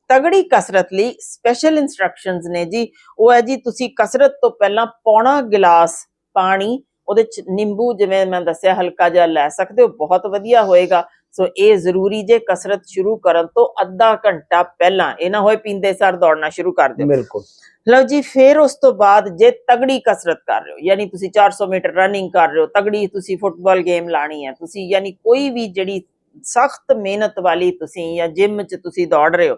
ਤਗੜੀ ਕਸਰਤ ਲਈ ਸਪੈਸ਼ਲ ਇਨਸਟਰਕਸ਼ਨਸ ਨੇ ਜੀ। ਉਹ ਹੈ ਜੀ, ਤੁਸੀਂ ਕਸਰਤ ਤੋਂ ਪਹਿਲਾਂ ਪੌਣਾ ਗਿਲਾਸ ਪਾਣੀ, ਉਹਦੇ ਚ ਨਿੰਬੂ ਜਿਵੇਂ ਮੈਂ ਦੱਸਿਆ, ਹਲਕਾ ਜਿਹਾ ਲੈ ਸਕਦੇ ਹੋ, ਬਹੁਤ ਵਧੀਆ ਹੋਏਗਾ। ਸੋ ਇਹ ਜ਼ਰੂਰੀ ਜੇ ਕਸਰਤ ਸ਼ੁਰੂ ਕਰਨ ਤੋਂ ਅੱਧਾ ਘੰਟਾ ਪਹਿਲਾਂ ਇਹ ਨਾ ਹੋਏ ਪੀਂਦੇ ਸਾਰ ਦੌੜਨਾ ਸ਼ੁਰੂ ਕਰ ਦਿਓ। ਬਿਲਕੁਲ। ਲਓ ਜੀ ਫਿਰ ਉਸ ਤੋਂ ਬਾਅਦ ਜੇ ਤਗੜੀ ਕਸਰਤ ਕਰ ਰਹੇ ਹੋ ਯਾਨੀ ਤੁਸੀਂ 400 ਮੀਟਰ ਰਨਿੰਗ ਕਰ ਰਹੇ ਹੋ ਤਗੜੀ ਤੁਸੀਂ ਫੁੱਟਬਾਲ ਗੇਮ ਲਾਣੀ ਹੈ ਤੁਸੀਂ ਯਾਨੀ ਕੋਈ ਵੀ ਜਿਹੜੀ ਸਖਤ ਮਿਹਨਤ ਵਾਲੀ ਤੁਸੀਂ ਜਾਂ ਜਿਮ 'ਚ ਤੁਸੀਂ ਦੌੜ ਰਹੇ ਹੋ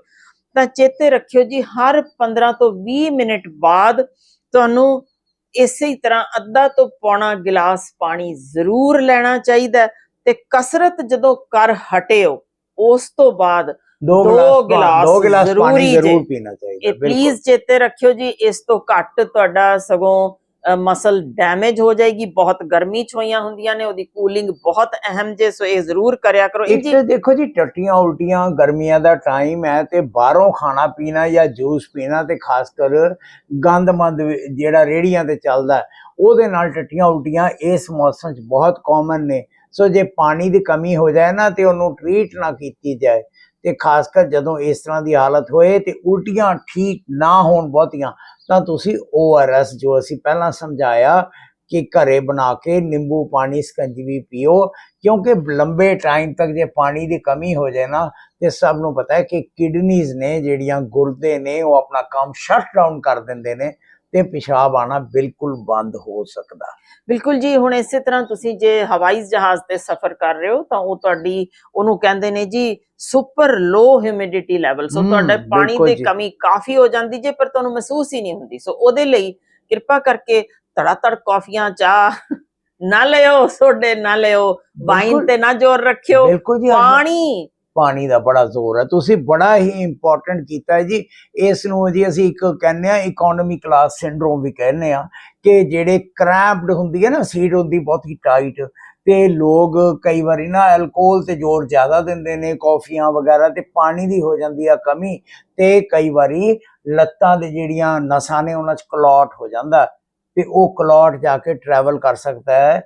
ਤਾਂ ਚੇਤੇ ਰੱਖਿਓ ਜੀ ਹਰ 15 ਤੋਂ 20 ਮਿੰਟ ਬਾਅਦ ਤੁਹਾਨੂੰ ਇਸੇ ਤਰ੍ਹਾਂ ਅੱਧਾ ਤੋਂ ਪੌਣਾ ਗਿਲਾਸ ਪਾਣੀ ਜ਼ਰੂਰ ਲੈਣਾ ਚਾਹੀਦਾ ਹੈ। ਤੇ ਕਸਰਤ ਜਦੋਂ ਕਰ ਹਟਿਓ ਉਸ ਤੋਂ ਬਾਅਦ ਦੋ ਗਲਾਸ ਦੋ ਗਲਾਸ ਪਾਣੀ ਜ਼ਰੂਰੀ। ਜ਼ਰੂਰ ਪੀਣਾ ਚਾਹੀਦਾ ਬਿਲਕੁਲ। ਪਲੀਜ਼ ਚੇਤੇ ਰੱਖਿਓ ਜੀ ਇਸ ਤੋਂ ਘੱਟ ਤੁਹਾਡਾ ਸਗੋਂ ਮਸਲ ਡੈਮੇਜ ਹੋ ਜਾਏਗੀ ਬਹੁਤ ਗਰਮੀ ਚ ਹੋਈਆਂ ਹੁੰਦੀਆਂ ਨੇ ਉਹਦੀ ਕੂਲਿੰਗ ਬਹੁਤ ਅਹਿਮ ਜੇ ਸੋ ਇਹ ਜ਼ਰੂਰ ਕਰਿਆ ਕਰੋ ਇੱਕ ਦੇਖੋ ਜੀ ਟੱਟੀਆਂ ਉਲਟੀਆਂ ਗਰਮੀਆਂ ਦਾ ਟਾਈਮ ਹੈ ਤੇ ਬਾਹਰੋਂ ਖਾਣਾ ਪੀਣਾ ਜਾਂ ਜੂਸ ਪੀਣਾ ਤੇ ਖਾਸ ਕਰ ਗੰਦਮੰਦ ਜਿਹੜਾ ਰੇੜੀਆਂ ਤੇ ਚੱਲਦਾ ਉਹਦੇ ਨਾਲ ਟੱਟੀਆਂ ਉਲਟੀਆਂ ਇਸ ਮੌਸਮ 'ਚ ਬਹੁਤ ਕਾਮਨ ਨੇ ਸੋ ਜੇ ਪਾਣੀ ਦੀ ਕਮੀ ਹੋ ਜਾਏ ਨਾ ਤੇ ਉਹਨੂੰ ਟ੍ਰੀਟ ਨਾ ਕੀਤੀ ਜਾਏ, ਤੇ ਖਾਸ ਕਰ ਜਦੋਂ ਇਸ ਤਰ੍ਹਾਂ ਦੀ ਹਾਲਤ ਹੋਏ ਤੇ ਉਲਟੀਆਂ ਠੀਕ ਨਾ ਹੋਣ ਬਹੁਤੀਆਂ, ਤਾਂ ਤੁਸੀਂ ORS ਜੋ ਅਸੀਂ ਪਹਿਲਾਂ ਸਮਝਾਇਆ ਕਿ ਘਰੇ ਬਣਾ ਕੇ ਨਿੰਬੂ ਪਾਣੀ ਸਕੰਜਵੀ ਪੀਓ, ਕਿਉਂਕਿ ਲੰਬੇ ਟਾਈਮ ਤੱਕ ਜੇ ਪਾਣੀ ਦੀ ਕਮੀ ਹੋ ਜਾਏ ਨਾ, ਤੇ ਸਭ ਨੂੰ ਪਤਾ ਹੈ ਕਿ ਕਿਡਨੀਜ਼ ਨੇ ਜਿਹੜੀਆਂ ਗੁਰਦੇ ਨੇ ਉਹ ਆਪਣਾ ਕੰਮ ਸ਼ਟ ਡਾਊਨ ਕਰ ਦਿੰਦੇ ਨੇ ਤੇ ਪਿਸ਼ਾਬ ਆਣਾ ਬਿਲਕੁਲ ਬੰਦ ਹੋ ਸਕਦਾ ਬਿਲਕੁਲ ਜੀ ਹੁਣ ਇਸੇ ਤਰ੍ਹਾਂ ਤੁਸੀਂ ਜੇ ਹਵਾਈ ਜਹਾਜ਼ ਤੇ ਸਫ਼ਰ ਕਰ ਰਹੇ ਹੋ ਤਾਂ ਉਹ ਤੁਹਾਡੀ ਉਹਨੂੰ ਕਹਿੰਦੇ ਨੇ ਜੀ super low humidity level so ਤੁਹਾਡੇ ਪਾਣੀ ਦੀ। ਕਮੀ ਕਾਫੀ ਹੋ ਜਾਂਦੀ ਜੇ ਪਰ ਤੁਹਾਨੂੰ ਮਹਿਸੂਸ ਹੀ ਨਹੀਂ ਹੁੰਦੀ ਸੋ ਉਹਦੇ ਲਈ ਕਿਰਪਾ ਕਰਕੇ ਧੜਾ ਧੜ ਕਾਫੀਆਂ ਚਾਹ ਨਾ ਲਿਓ ਸੋਡੇ ਨਾ ਲਿਓ ਵਾਈਨ। ਤੇ ਨਾ ਜ਼ੋਰ ਰੱਖਿਓ ਪਾਣੀ ਪਾਣੀ ਦਾ ਬੜਾ ਜ਼ੋਰ ਹੈ। ਤੁਸੀਂ ਬੜਾ ਹੀ ਇੰਪੋਰਟੈਂਟ ਕੀਤਾ ਜੀ। ਇਸ ਨੂੰ ਜੀ ਅਸੀਂ ਇੱਕ ਕਹਿੰਦੇ ਆ ਇਕਨੋਮੀ ਕਲਾਸ ਸਿੰਡਰੋਮ ਵੀ ਕਹਿੰਦੇ ਆ ਕਿ ਜਿਹੜੇ ਕ੍ਰੈਂਪਡ ਹੁੰਦੀ ਹੈ ਨਾ ਸੀਟ ਹੁੰਦੀ ਬਹੁਤ ਹੀ ਟਾਈਟ ਤੇ ਲੋਕ ਕਈ ਵਾਰੀ ਨਾ ਅਲਕੋਹਲ ਤੇ ਜ਼ੋਰ ਜ਼ਿਆਦਾ ਦਿੰਦੇ ਨੇ, ਕੌਫੀਆਂ ਵਗੈਰਾ ਤੇ ਪਾਣੀ ਦੀ ਹੋ ਜਾਂਦੀ ਆ ਕਮੀ ਤੇ ਕਈ ਵਾਰੀ ਲੱਤਾਂ ਦੇ ਜਿਹੜੀਆਂ ਨਸਾਂ ਨੇ ਉਹਨਾਂ 'ਚ ਕਲੌਟ ਹੋ ਜਾਂਦਾ ਤੇ ਉਹ ਕਲੌਟ ਜਾ ਕੇ ਟਰੈਵਲ ਕਰ ਸਕਦਾ ਹੈ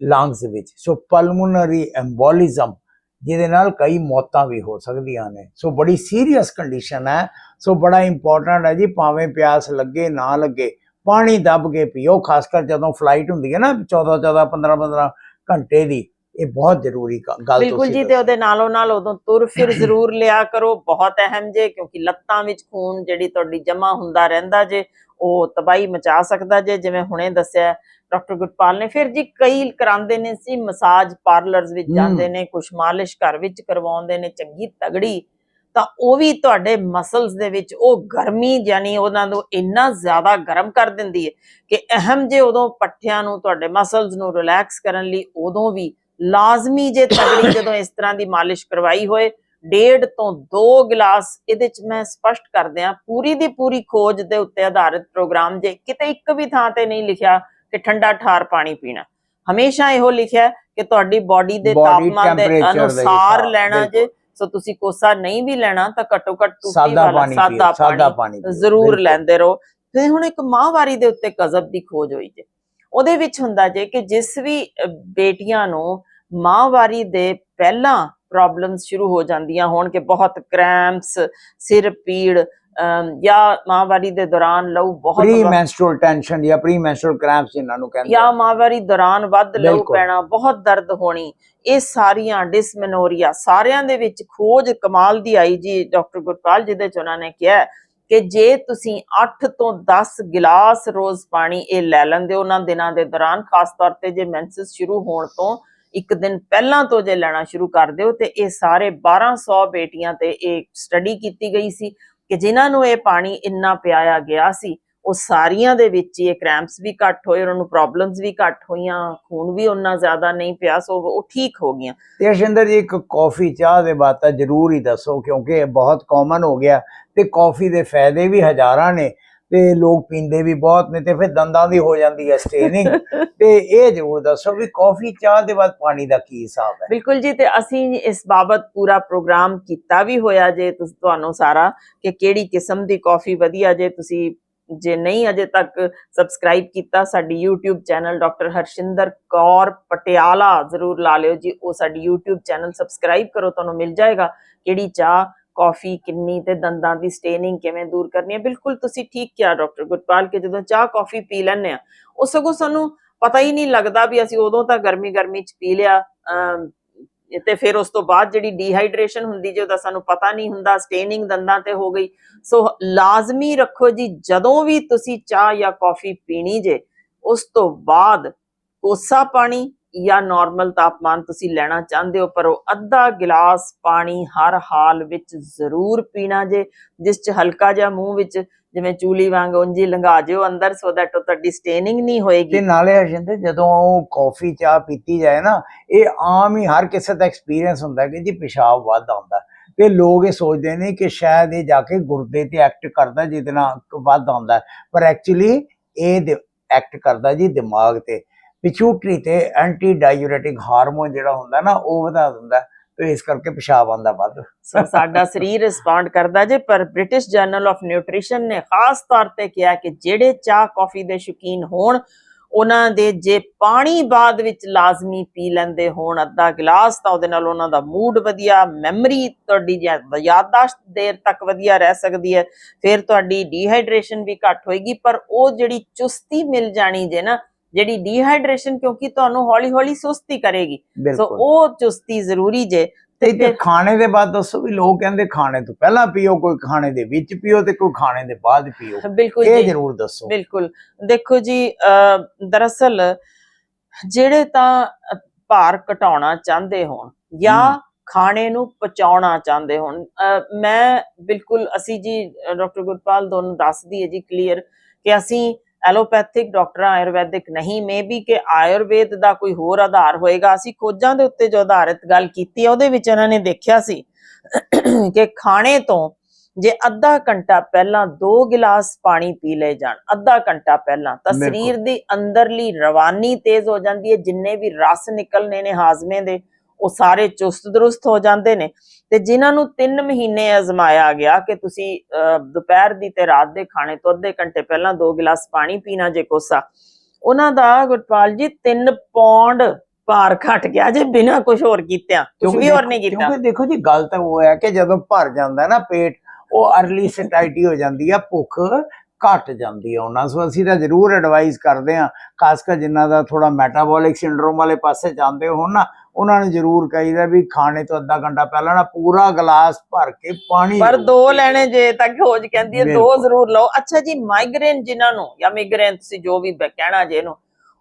ਲੰਗਸ ਵਿੱਚ। ਸੋ ਪਲਮੋਨਰੀ ਐਮਬੋਲਿਜ਼ਮ ਜਿਹਦੇ ਨਾਲ ਕਈ ਮੌਤਾਂ ਵੀ ਹੋ ਸਕਦੀਆਂ ਨੇ। ਸੋ ਬੜੀ ਸੀਰੀਅਸ ਕੰਡੀਸ਼ਨ ਹੈ। ਸੋ ਬੜਾ ਇੰਪੋਰਟੈਂਟ ਹੈ ਜੀ, ਭਾਵੇਂ ਪਿਆਸ ਲੱਗੇ, ਨਾ ਲੱਗੇ, ਪਾਣੀ ਦੱਬ ਕੇ ਪੀਓ, ਖਾਸ ਕਰ ਜਦੋਂ ਫਲਾਈਟ ਹੁੰਦੀ ਹੈ ਨਾ 14 14 15 15 ਘੰਟੇ ਦੀ। ਇਹ ਬਹੁਤ ਜ਼ਰੂਰੀ ਗੱਲ ਬਿਲਕੁਲ ਤੁਸੀਂ ਜੀ ਤੇ ਉਹਦੇ ਨਾਲੋਂ ਨਾਲ ਉਦੋਂ ਤੁਰ ਫਿਰ ਜ਼ਰੂਰ ਲਿਆ ਕਰੋ ਬਹੁਤ ਅਹਿਮ ਜੇ ਕਿਉਂਕਿ ਲੱਤਾਂ ਵਿੱਚ ਖੂਨ ਜਿਹੜੀ ਤੁਹਾਡੀ ਜਮਾ ਹੁੰਦਾ ਰਹਿੰਦਾ ਜੇ ਉਹ ਤਬਾਈ ਮਚਾ ਸਕਦਾ ਜੇ ਜਿਵੇਂ ਹੁਣੇ ਦੱਸਿਆ ਡਾਕਟਰ ਗੁਰਪਾਲ ਨੇ। ਫਿਰ ਜੀ ਕਈ ਕਰਾਉਂਦੇ ਨੇ ਸੀ ਮਸਾਜ ਪਾਰਲਰਸ ਵਿੱਚ। ਜਾਂਦੇ ਨੇ ਕੁਛ ਮਾਲਿਸ਼ ਘਰ ਵਿੱਚ ਕਰਵਾਉਂਦੇ ਨੇ ਚੰਗੀ ਤਗੜੀ। ਤਾਂ ਉਹ ਵੀ ਤੁਹਾਡੇ ਮਸਲਸ ਦੇ ਵਿੱਚ ਉਹ ਗਰਮੀ ਯਾਨੀ ਉਹਨਾਂ ਨੂੰ ਇੰਨਾ ਜ਼ਿਆਦਾ ਗਰਮ ਕਰ ਦਿੰਦੀ ਹੈ ਕਿ ਅਹਿਮ ਜੇ ਉਦੋਂ ਪੱਠਿਆਂ ਨੂੰ ਤੁਹਾਡੇ ਮਸਲਸ ਨੂੰ ਰਿਲੈਕਸ ਕਰਨ ਲਈ ਉਦੋਂ ਵੀ ਲਾਜ਼ਮੀ ਜੇ ਤਗੜੀ ਜਦੋਂ ਇਸ ਤਰ੍ਹਾਂ ਦੀ ਮਾਲਿਸ਼ ਕਰਵਾਈ ਹੋਏ ਡੇਢ ਤੋਂ 2 ਗਿਲਾਸ ਇਹਦੇ ਚ ਮੈਂ ਸਪਸ਼ਟ ਕਰ ਦਿਆਂ ਪੂਰੀ ਦੀ ਪੂਰੀ ਖੋਜ ਦੇ ਉੱਤੇ ਆਧਾਰਿਤ ਪ੍ਰੋਗਰਾਮ ਜੇ ਕਿਤੇ ਇੱਕ ਵੀ ਥਾਂ ਤੇ ਨਹੀਂ ਲਿਖਿਆ ਕਿ ਠੰਡਾ ਠਾਰ ਪਾਣੀ ਪੀਣਾ ਹਮੇਸ਼ਾ ਇਹੋ ਲਿਖਿਆ ਕਿ ਤੁਹਾਡੀ ਬਾਡੀ ਦੇ ਤਾਪਮਾਨ ਦੇ ਦੇ ਅਨੁਸਾਰ ਲੈਣਾ ਜੇ। ਸੋ ਤੁਸੀਂ ਕੋਸਾ ਨਹੀਂ ਵੀ ਲੈਣਾ ਤਾਂ ਘੱਟੋ ਘੱਟ ਸਾਦਾ ਵਾਲਾ ਪਾਣੀ ਸਾਦਾ ਪਾਣੀ ਜ਼ਰੂਰ। ਲੈਂਦੇ ਰਹੋ ਤੇ ਹੁਣ ਇੱਕ ਮਾਹਵਾਰੀ ਦੇ ਉੱਤੇ ਕਜ਼ਬ ਦੀ ਖੋਜ ਹੋਈ ਜੇ ਉਹਦੇ ਵਿੱਚ ਹੁੰਦਾ ਜੇ ਕਿ ਜਿਸ ਵੀ ਬੇਟੀਆਂ ਨੂੰ ਮਾਹਵਾਰੀ ਦੇ ਪਹਿਲਾਂ ਪ੍ਰੋਬਲਮਸ ਸ਼ੁਰੂ ਹੋ ਜਾਂਦੀਆਂ ਹੋਣ ਕਿ ਬਹੁਤ ਕ੍ਰੈਂਪਸ ਸਿਰ ਪੀੜ ਜਾਂ ਮਾਹਵਾਰੀ ਦੇ ਦੌਰਾਨ ਲਹੂ ਬਹੁਤ ਪ੍ਰੀ ਮੈਂਸਟਰੂਅਲ ਟੈਂਸ਼ਨ ਜਾਂ ਪ੍ਰੀ ਮੈਂਸਟਰੂਅਲ ਕ੍ਰੈਂਪਸ ਜਿਨ੍ਹਾਂ ਨੂੰ ਕਹਿੰਦੇ ਜਾਂ। ਮਾਹਵਾਰੀ ਦੌਰਾਨ ਵੱਧ ਲਹੂ। ਪੈਣਾ ਬਹੁਤ ਦਰਦ ਹੋਣੀ ਇਹ ਸਾਰੀਆਂ ਡਿਸਮੈਨੋਰੀਆ ਸਾਰਿਆਂ ਦੇ ਵਿੱਚ ਖੋਜ ਕਮਾਲ ਦੀ ਆਈ ਜੀ ਡਾਕਟਰ ਗੁਰਪਾਲ ਜਿਹਦੇ ਚ ਉਹਨਾਂ ਨੇ ਕਿਹਾ ਕਿ ਜੇ ਤੁਸੀਂ 8 ਤੋਂ 10 ਗਿਲਾਸ ਰੋਜ਼ ਪਾਣੀ ਇਹ ਲੈ ਲੈਂਦੇ ਹੋ ਉਹਨਾਂ ਦਿਨਾਂ ਦੇ ਦੌਰਾਨ ਖਾਸ ਤੌਰ ਤੇ ਜੇ ਮੈਂਸਸ ਸ਼ੁਰੂ ਹੋਣ ਤੋਂ ਇੱਕ ਦਿਨ ਪਹਿਲਾਂ ਤੋਂ ਜੇ ਲੈਣਾ ਸ਼ੁਰੂ ਕਰ ਦਿਓ ਤੇ ਇਹ ਸਾਰੇ 1200 ਬੇਟੀਆਂ ਤੇ ਇਹ ਸਟੱਡੀ ਕੀਤੀ ਗਈ ਸੀ ਕਿ ਜਿਨ੍ਹਾਂ ਨੂੰ ਇਹ ਪਾਣੀ ਇੰਨਾ ਪਿਆਇਆ ਗਿਆ ਸੀ, ਉਹ ਸਾਰੀਆਂ ਦੇ ਵਿੱਚ ਇਹ ਕ੍ਰੈਂਪਸ ਵੀ ਘੱਟ ਹੋਏ ਉਹਨਾਂ ਨੂੰ ਪ੍ਰੋਬਲਮਸ ਵੀ ਘੱਟ ਹੋਈਆਂ, ਖੂਨ ਵੀ ਉਹਨਾਂ ਜ਼ਿਆਦਾ ਨਹੀਂ ਪਿਆ, ਸੋ ਉਹ ਠੀਕ ਹੋ ਗਈਆਂ। ਤੇ ਅਸ਼ਿੰਦਰ ਜੀ, ਇੱਕ ਕਾਫੀ ਚਾਹ ਦੇ ਬਾਤ ਜ਼ਰੂਰ ਹੀ ਦੱਸੋ ਕਿਉਂਕਿ ਇਹ ਬਹੁਤ ਕਾਮਨ ਹੋ ਗਿਆ ਤੇ ਕਾਫੀ ਦੇ ਫਾਇਦੇ ਵੀ ਹਜ਼ਾਰਾਂ ਨੇ। ਤੇ ਲੋਕ ਪੀਂਦੇ ਵੀ ਬਹੁਤ ਨੇ ਤੇ ਫਿਰ ਦੰਦਾਂ ਦੀ ਹੋ ਜਾਂਦੀ ਹੈ ਸਟੇਨਿੰਗ ਤੇ ਇਹ ਜ਼ਰੂਰ ਦੱਸੋ ਵੀ ਕਾਫੀ ਚਾਹ ਦੇ ਬਾਅਦ ਪਾਣੀ ਦਾ ਕੀ ਹਿਸਾਬ ਹੈ? ਬਿਲਕੁਲ ਜੀ ਤੇ ਅਸੀਂ ਇਸ ਬਾਬਤ ਪੂਰਾ ਪ੍ਰੋਗਰਾਮ ਕੀਤਾ ਵੀ ਹੋਇਆ ਜੇ ਤੁਸ- ਤੁਹਾਨੂੰ ਸਾਰਾ ਕਿ ਕਿਹੜੀ ਕਿਸਮ ਦੀ ਕਾਫੀ ਵਧੀਆ ਜੇ ਤੁਸੀਂ ਜੇ ਨਹੀਂ ਅਜੇ ਤੱਕ ਸਬਸਕ੍ਰਾਈਬ ਕੀਤਾ ਸਾਡੀ YouTube channel doctor Harshinder Kaur Patiala ਜ਼ਰੂਰ ਲਾ ਲਿਓ ਜੀ ਉਹ ਸਾਡੀ YouTube ਚੈਨਲ ਸਬਸਕ੍ਰਾਈਬ ਕਰੋ ਤੁਹਾਨੂੰ ਮਿਲ ਜਾਏਗਾ ਕਿਹੜੀ ਚਾਹ ਕਾਫੀ ਕਿੰਨੀ ਤੇ ਦੰਦਾਂ ਦੀ ਸਟੇਨਿੰਗ ਕਿਵੇਂ ਦੂਰ ਕਰਨੀ ਹੈ? ਬਿਲਕੁਲ ਤੁਸੀਂ ਠੀਕ ਕਿਹਾ ਡਾਕਟਰ ਗੁਰਪਾਲ ਕਿ ਜਦੋਂ ਚਾਹ ਕਾਫੀ ਪੀ ਲੈਂਦੇ ਆ ਉਹ ਸਗੋਂ ਸਾਨੂੰ ਪਤਾ ਹੀ ਨਹੀਂ ਲੱਗਦਾ ਵੀ ਅਸੀਂ ਉਦੋਂ ਤਾਂ ਗਰਮੀ ਗਰਮੀ ਚ ਪੀ ਲਿਆ ਅਮ, ਤੇ ਫਿਰ ਉਸ ਤੋਂ ਬਾਅਦ ਜਿਹੜੀ ਡੀਹਾਈਡਰੇਸ਼ਨ ਹੁੰਦੀ ਜੇ ਉਹਦਾ ਸਾਨੂੰ ਪਤਾ ਨਹੀਂ ਹੁੰਦਾ ਸਟੇਨਿੰਗ ਦੰਦਾਂ ਤੇ ਹੋ ਗਈ। ਸੋ ਲਾਜ਼ਮੀ ਰੱਖੋ ਜੀ ਜਦੋਂ ਵੀ ਤੁਸੀਂ ਚਾਹ ਜਾਂ ਕਾਫੀ ਪੀਣੀ ਜੇ ਉਸ ਤੋਂ ਬਾਅਦ ਕੋਸਾ ਪਾਣੀ ਜਾਂ ਨਾਰਮਲ ਤਾਪਮਾਨ ਤੁਸੀਂ ਲੈਣਾ ਚਾਹੁੰਦੇ ਹੋ, ਪਰ ਉਹ ਅੱਧਾ ਗਿਲਾਸ ਪਾਣੀ ਹਰ ਹਾਲ ਵਿੱਚ ਜ਼ਰੂਰ ਪੀਣਾ ਜੇ, ਜਿਸ ਚ ਹਲਕਾ ਜਿਹਾ ਮੂੰਹ ਵਿੱਚ ਜਿਵੇਂ ਚੂਲੀ ਵਾਂਗ ਉਂਝੀ ਲੰਘਾ ਜਿਓ ਅੰਦਰ ਸੋ ਦੈਟ ਉਹ ਤੁਹਾਡੀ ਸਟੇਨਿੰਗ ਨਹੀਂ ਤੇ ਨਾਲੇ ਅਸ਼ਿੰਦਰ ਜਦੋਂ ਕਾਫੀ ਚਾਹ ਪੀਤੀ ਜਾਏ ਨਾ, ਇਹ ਆਮ ਹੀ ਹਰ ਕਿਸੇ ਦਾ ਐਕਸਪੀਰੀਅੰਸ ਹੁੰਦਾ ਕਿ ਜੀ ਪਿਸ਼ਾਬ ਵੱਧ ਆਉਂਦਾ। ਤੇ ਲੋਕ ਇਹ ਸੋਚਦੇ ਨੇ ਕਿ ਸ਼ਾਇਦ ਇਹ ਜਾ ਕੇ ਗੁਰਦੇ ਤੇ ਐਕਟ ਕਰਦਾ, ਜਿਹਦੇ ਨਾਲ ਵੱਧ ਆਉਂਦਾ। ਪਰ ਐਕਚੁਅਲੀ ਇਹ ਐਕਟ ਕਰਦਾ ਜੀ ਦਿਮਾਗ ਤੇ। ਪਿਛੂਟਰੀ ਤੇ ਐਂਟੀ ਡਾਇੂਰੇਟਿਕ ਹਾਰਮੋਨ ਜਿਹੜਾ ਹੁੰਦਾ ਨਾ, ਉਹ ਵਧਾ ਦਿੰਦਾ ਤੇ ਇਸ ਕਰਕੇ ਪਿਸ਼ਾਬ ਆਉਂਦਾ ਵੱਧ। ਸੋ ਸਾਡਾ ਸਰੀਰ ਰਿਸਪੌਂਡ ਕਰਦਾ ਜੇ, ਪਰ ਬ੍ਰਿਟਿਸ਼ ਜਰਨਲ ਆਫ ਨਿਊਟ੍ਰੀਸ਼ਨ ਨੇ ਖਾਸ ਤੌਰ ਤੇ ਕਿਹਾ ਕਿ ਜਿਹੜੇ ਚਾਹ, ਕਾਫੀ ਦੇ ਸ਼ੌਕੀਨ ਹੋਣ, ਉਹਨਾਂ ਦੇ ਜੇ ਪਾਣੀ ਬਾਅਦ ਵਿੱਚ ਲਾਜ਼ਮੀ ਪੀ ਲੈਂਦੇ ਹੋਣ ਅੱਧਾ ਗਿਲਾਸ, ਤਾਂ ਉਹਦੇ ਨਾਲ ਉਹਨਾਂ ਦਾ ਮੂਡ ਵਧੀਆ ਮੈਮਰੀ ਤੁਹਾਡੀ ਯਾ- ਯਾਦਦਾਸ਼ਤ ਦੇਰ ਤੱਕ ਵਧੀਆ ਰਹਿ ਸਕਦੀ ਹੈ। ਫਿਰ ਤੁਹਾਡੀ ਡੀਹਾਈਡਰੇਸ਼ਨ ਵੀ ਘੱਟ ਹੋਏਗੀ, ਪਰ ਉਹ ਜਿਹੜੀ ਚੁਸਤੀ ਮਿਲ ਜਾਣੀ ਜੇ ਨਾ ਜਿਹੜੀ ਡੀਹਾਈਡਰੇਸ਼ਨ ਕਿਉਂਕਿ ਤੁਹਾਨੂੰ ਹੌਲੀ ਹੌਲੀ ਸੁਸਤੀ ਕਰੇਗੀ। ਸੋ ਉਹ ਚੁਸਤੀ ਜ਼ਰੂਰੀ ਜੇ ਤੇ ਤੇ ਖਾਣੇ ਦੇ ਬਾਅਦ ਦੱਸੋ ਵੀ ਲੋਕ ਕਹਿੰਦੇ ਖਾਣੇ ਤੋਂ ਪਹਿਲਾਂ ਪੀਓ ਕੋਈ ਖਾਣੇ ਦੇ ਵਿੱਚ ਪੀਓ ਤੇ ਕੋਈ ਖਾਣੇ ਦੇ ਬਾਅਦ ਪੀਓ। ਬਿਲਕੁਲ ਇਹ ਜ਼ਰੂਰ ਦੱਸੋ। ਬਿਲਕੁਲ। ਦੇਖੋ ਜੀ ਦਰਅਸਲ ਜਿਹੜੇ ਤਾਂ ਭਾਰ ਘਟਾਉਣਾ ਚਾਹੁੰਦੇ ਹੋਣ ਜਾਂ। ਖਾਣੇ ਨੂੰ ਪਚਾਉਣਾ ਚਾਹੁੰਦੇ ਹੋਣ ਮੈਂ ਬਿਲਕੁਲ ਅਸੀਂ ਜੀ ਡਾਕਟਰ ਗੁਰਪਾਲ ਦੋਨੋਂ ਦੱਸਦੀ ਹੈ ਜੀ ਕਲੀਅਰ ਕਿ ਅਸੀਂ ਐਲੋਪੈਥਿਕ ਡਾਕਟਰ ਆਯੁਰਵੈਦਿਕ ਨਹੀਂ ਮੇਬੀ ਕਿ ਆਯੁਰਵੇਦ ਦਾ ਕੋਈ ਹੋਰ ਆਧਾਰ ਹੋਏਗਾ ਅਸੀਂ ਖੋਜਾਂ ਦੇ ਉੱਤੇ ਜੋ ਆਧਾਰਿਤ ਗੱਲ ਕੀਤੀ ਹੈ ਉਹਦੇ ਵਿੱਚ ਇਹਨਾਂ ਨੇ ਦੇਖਿਆ ਸੀ ਕਿ ਖਾਣੇ ਤੋਂ ਜੇ ਅੱਧਾ ਘੰਟਾ ਪਹਿਲਾਂ 2 ਗਿਲਾਸ ਪਾਣੀ ਪੀ ਲਏ ਜਾਣ ਅੱਧਾ ਘੰਟਾ ਪਹਿਲਾਂ ਤਾਂ। ਸਰੀਰ ਦੀ ਅੰਦਰਲੀ ਰਵਾਨੀ ਤੇਜ਼ ਹੋ ਜਾਂਦੀ ਹੈ ਜਿੰਨੇ ਵੀ ਰਸ ਨਿਕਲਨੇ ਨੇ ਹਾਜ਼ਮੇ ਦੇ ਉਹ ਸਾਰੇ ਚੁਸਤ ਦਰੁਸਤ ਹੋ ਜਾਂਦੇ ਨੇ ਤੇ ਜਿਨ੍ਹਾਂ ਨੂੰ 3 ਮਹੀਨੇ ਅਜ਼ਮਾਇਆ ਗਿਆ ਕਿ ਤੁਸੀਂ ਦੁਪਹਿਰ ਦੀ ਤੇ ਰਾਤ ਦੇ ਖਾਣੇ ਤੋਂ ਅੱਧੇ ਘੰਟੇ ਪਹਿਲਾਂ 2 ਗਿਲਾਸ ਪਾਣੀ ਪੀਣਾ ਜੇ ਕੋਸਾ। ਉਹਨਾਂ ਦਾ ਗੁਰਪਾਲ ਜੀ 3 ਪੌਂਡ ਭਾਰ ਘਟ ਗਿਆ ਜੇ ਬਿਨਾਂ ਕੁਝ ਹੋਰ ਕੀਤਿਆਂ। ਕੁਝ ਵੀ ਹੋਰ ਨਹੀਂ ਕੀਤਾ। ਕਿਉਂਕਿ ਦੇਖੋ ਜੀ ਗੱਲ ਤਾਂ ਉਹ ਹੈ ਕਿ ਜਦੋਂ ਭਰ ਜਾਂਦਾ ਨਾ ਪੇਟ ਉਹ ਅਰਲੀ ਸਟਾਈਟੀ ਹੋ ਜਾਂਦੀ ਆ ਭੁੱਖ ਘਟ ਜਾਂਦੀ ਆ ਉਹਨਾਂ ਸੋ ਅਸੀਂ ਤਾਂ ਜ਼ਰੂਰ ਐਡਵਾਈਸ ਕਰਦੇ ਆ ਖਾਸ ਕਰ ਜਿਨ੍ਹਾਂ ਦਾ ਥੋੜਾ ਮੈਟਾਬੋਲਿਕ ਸਿੰਡਰੋਮ ਵਾਲੇ ਪਾਸੇ ਜਾਂਦੇ ਹੋਣ ਨਾ ਉਹਨਾਂ ਨੂੰ ਜ਼ਰੂਰ ਕਹੀਦਾ ਵੀ ਖਾਣੇ ਤੋਂ ਅੱਧਾ ਘੰਟਾ ਪਹਿਲਾਂ ਨਾ ਪੂਰਾ ਗਲਾਸ ਭਰ ਕੇ ਪਾਣੀ ਪਰ ਦੋ। ਲੈਣੇ ਜੇ ਤਾਂ ਖੋਜ ਕਹਿੰਦੀ ਹੈ ਦੋ। ਜ਼ਰੂਰ ਲਓ ਅੱਛਾ ਜੀ ਮਾਈਗ੍ਰੇਨ ਜਿਨ੍ਹਾਂ ਨੂੰ ਜਾਂ ਮਿਗਰੇਨ ਤੁਸੀਂ ਜੋ ਵੀ ਕਹਿਣਾ ਜੇ ਇਹਨੂੰ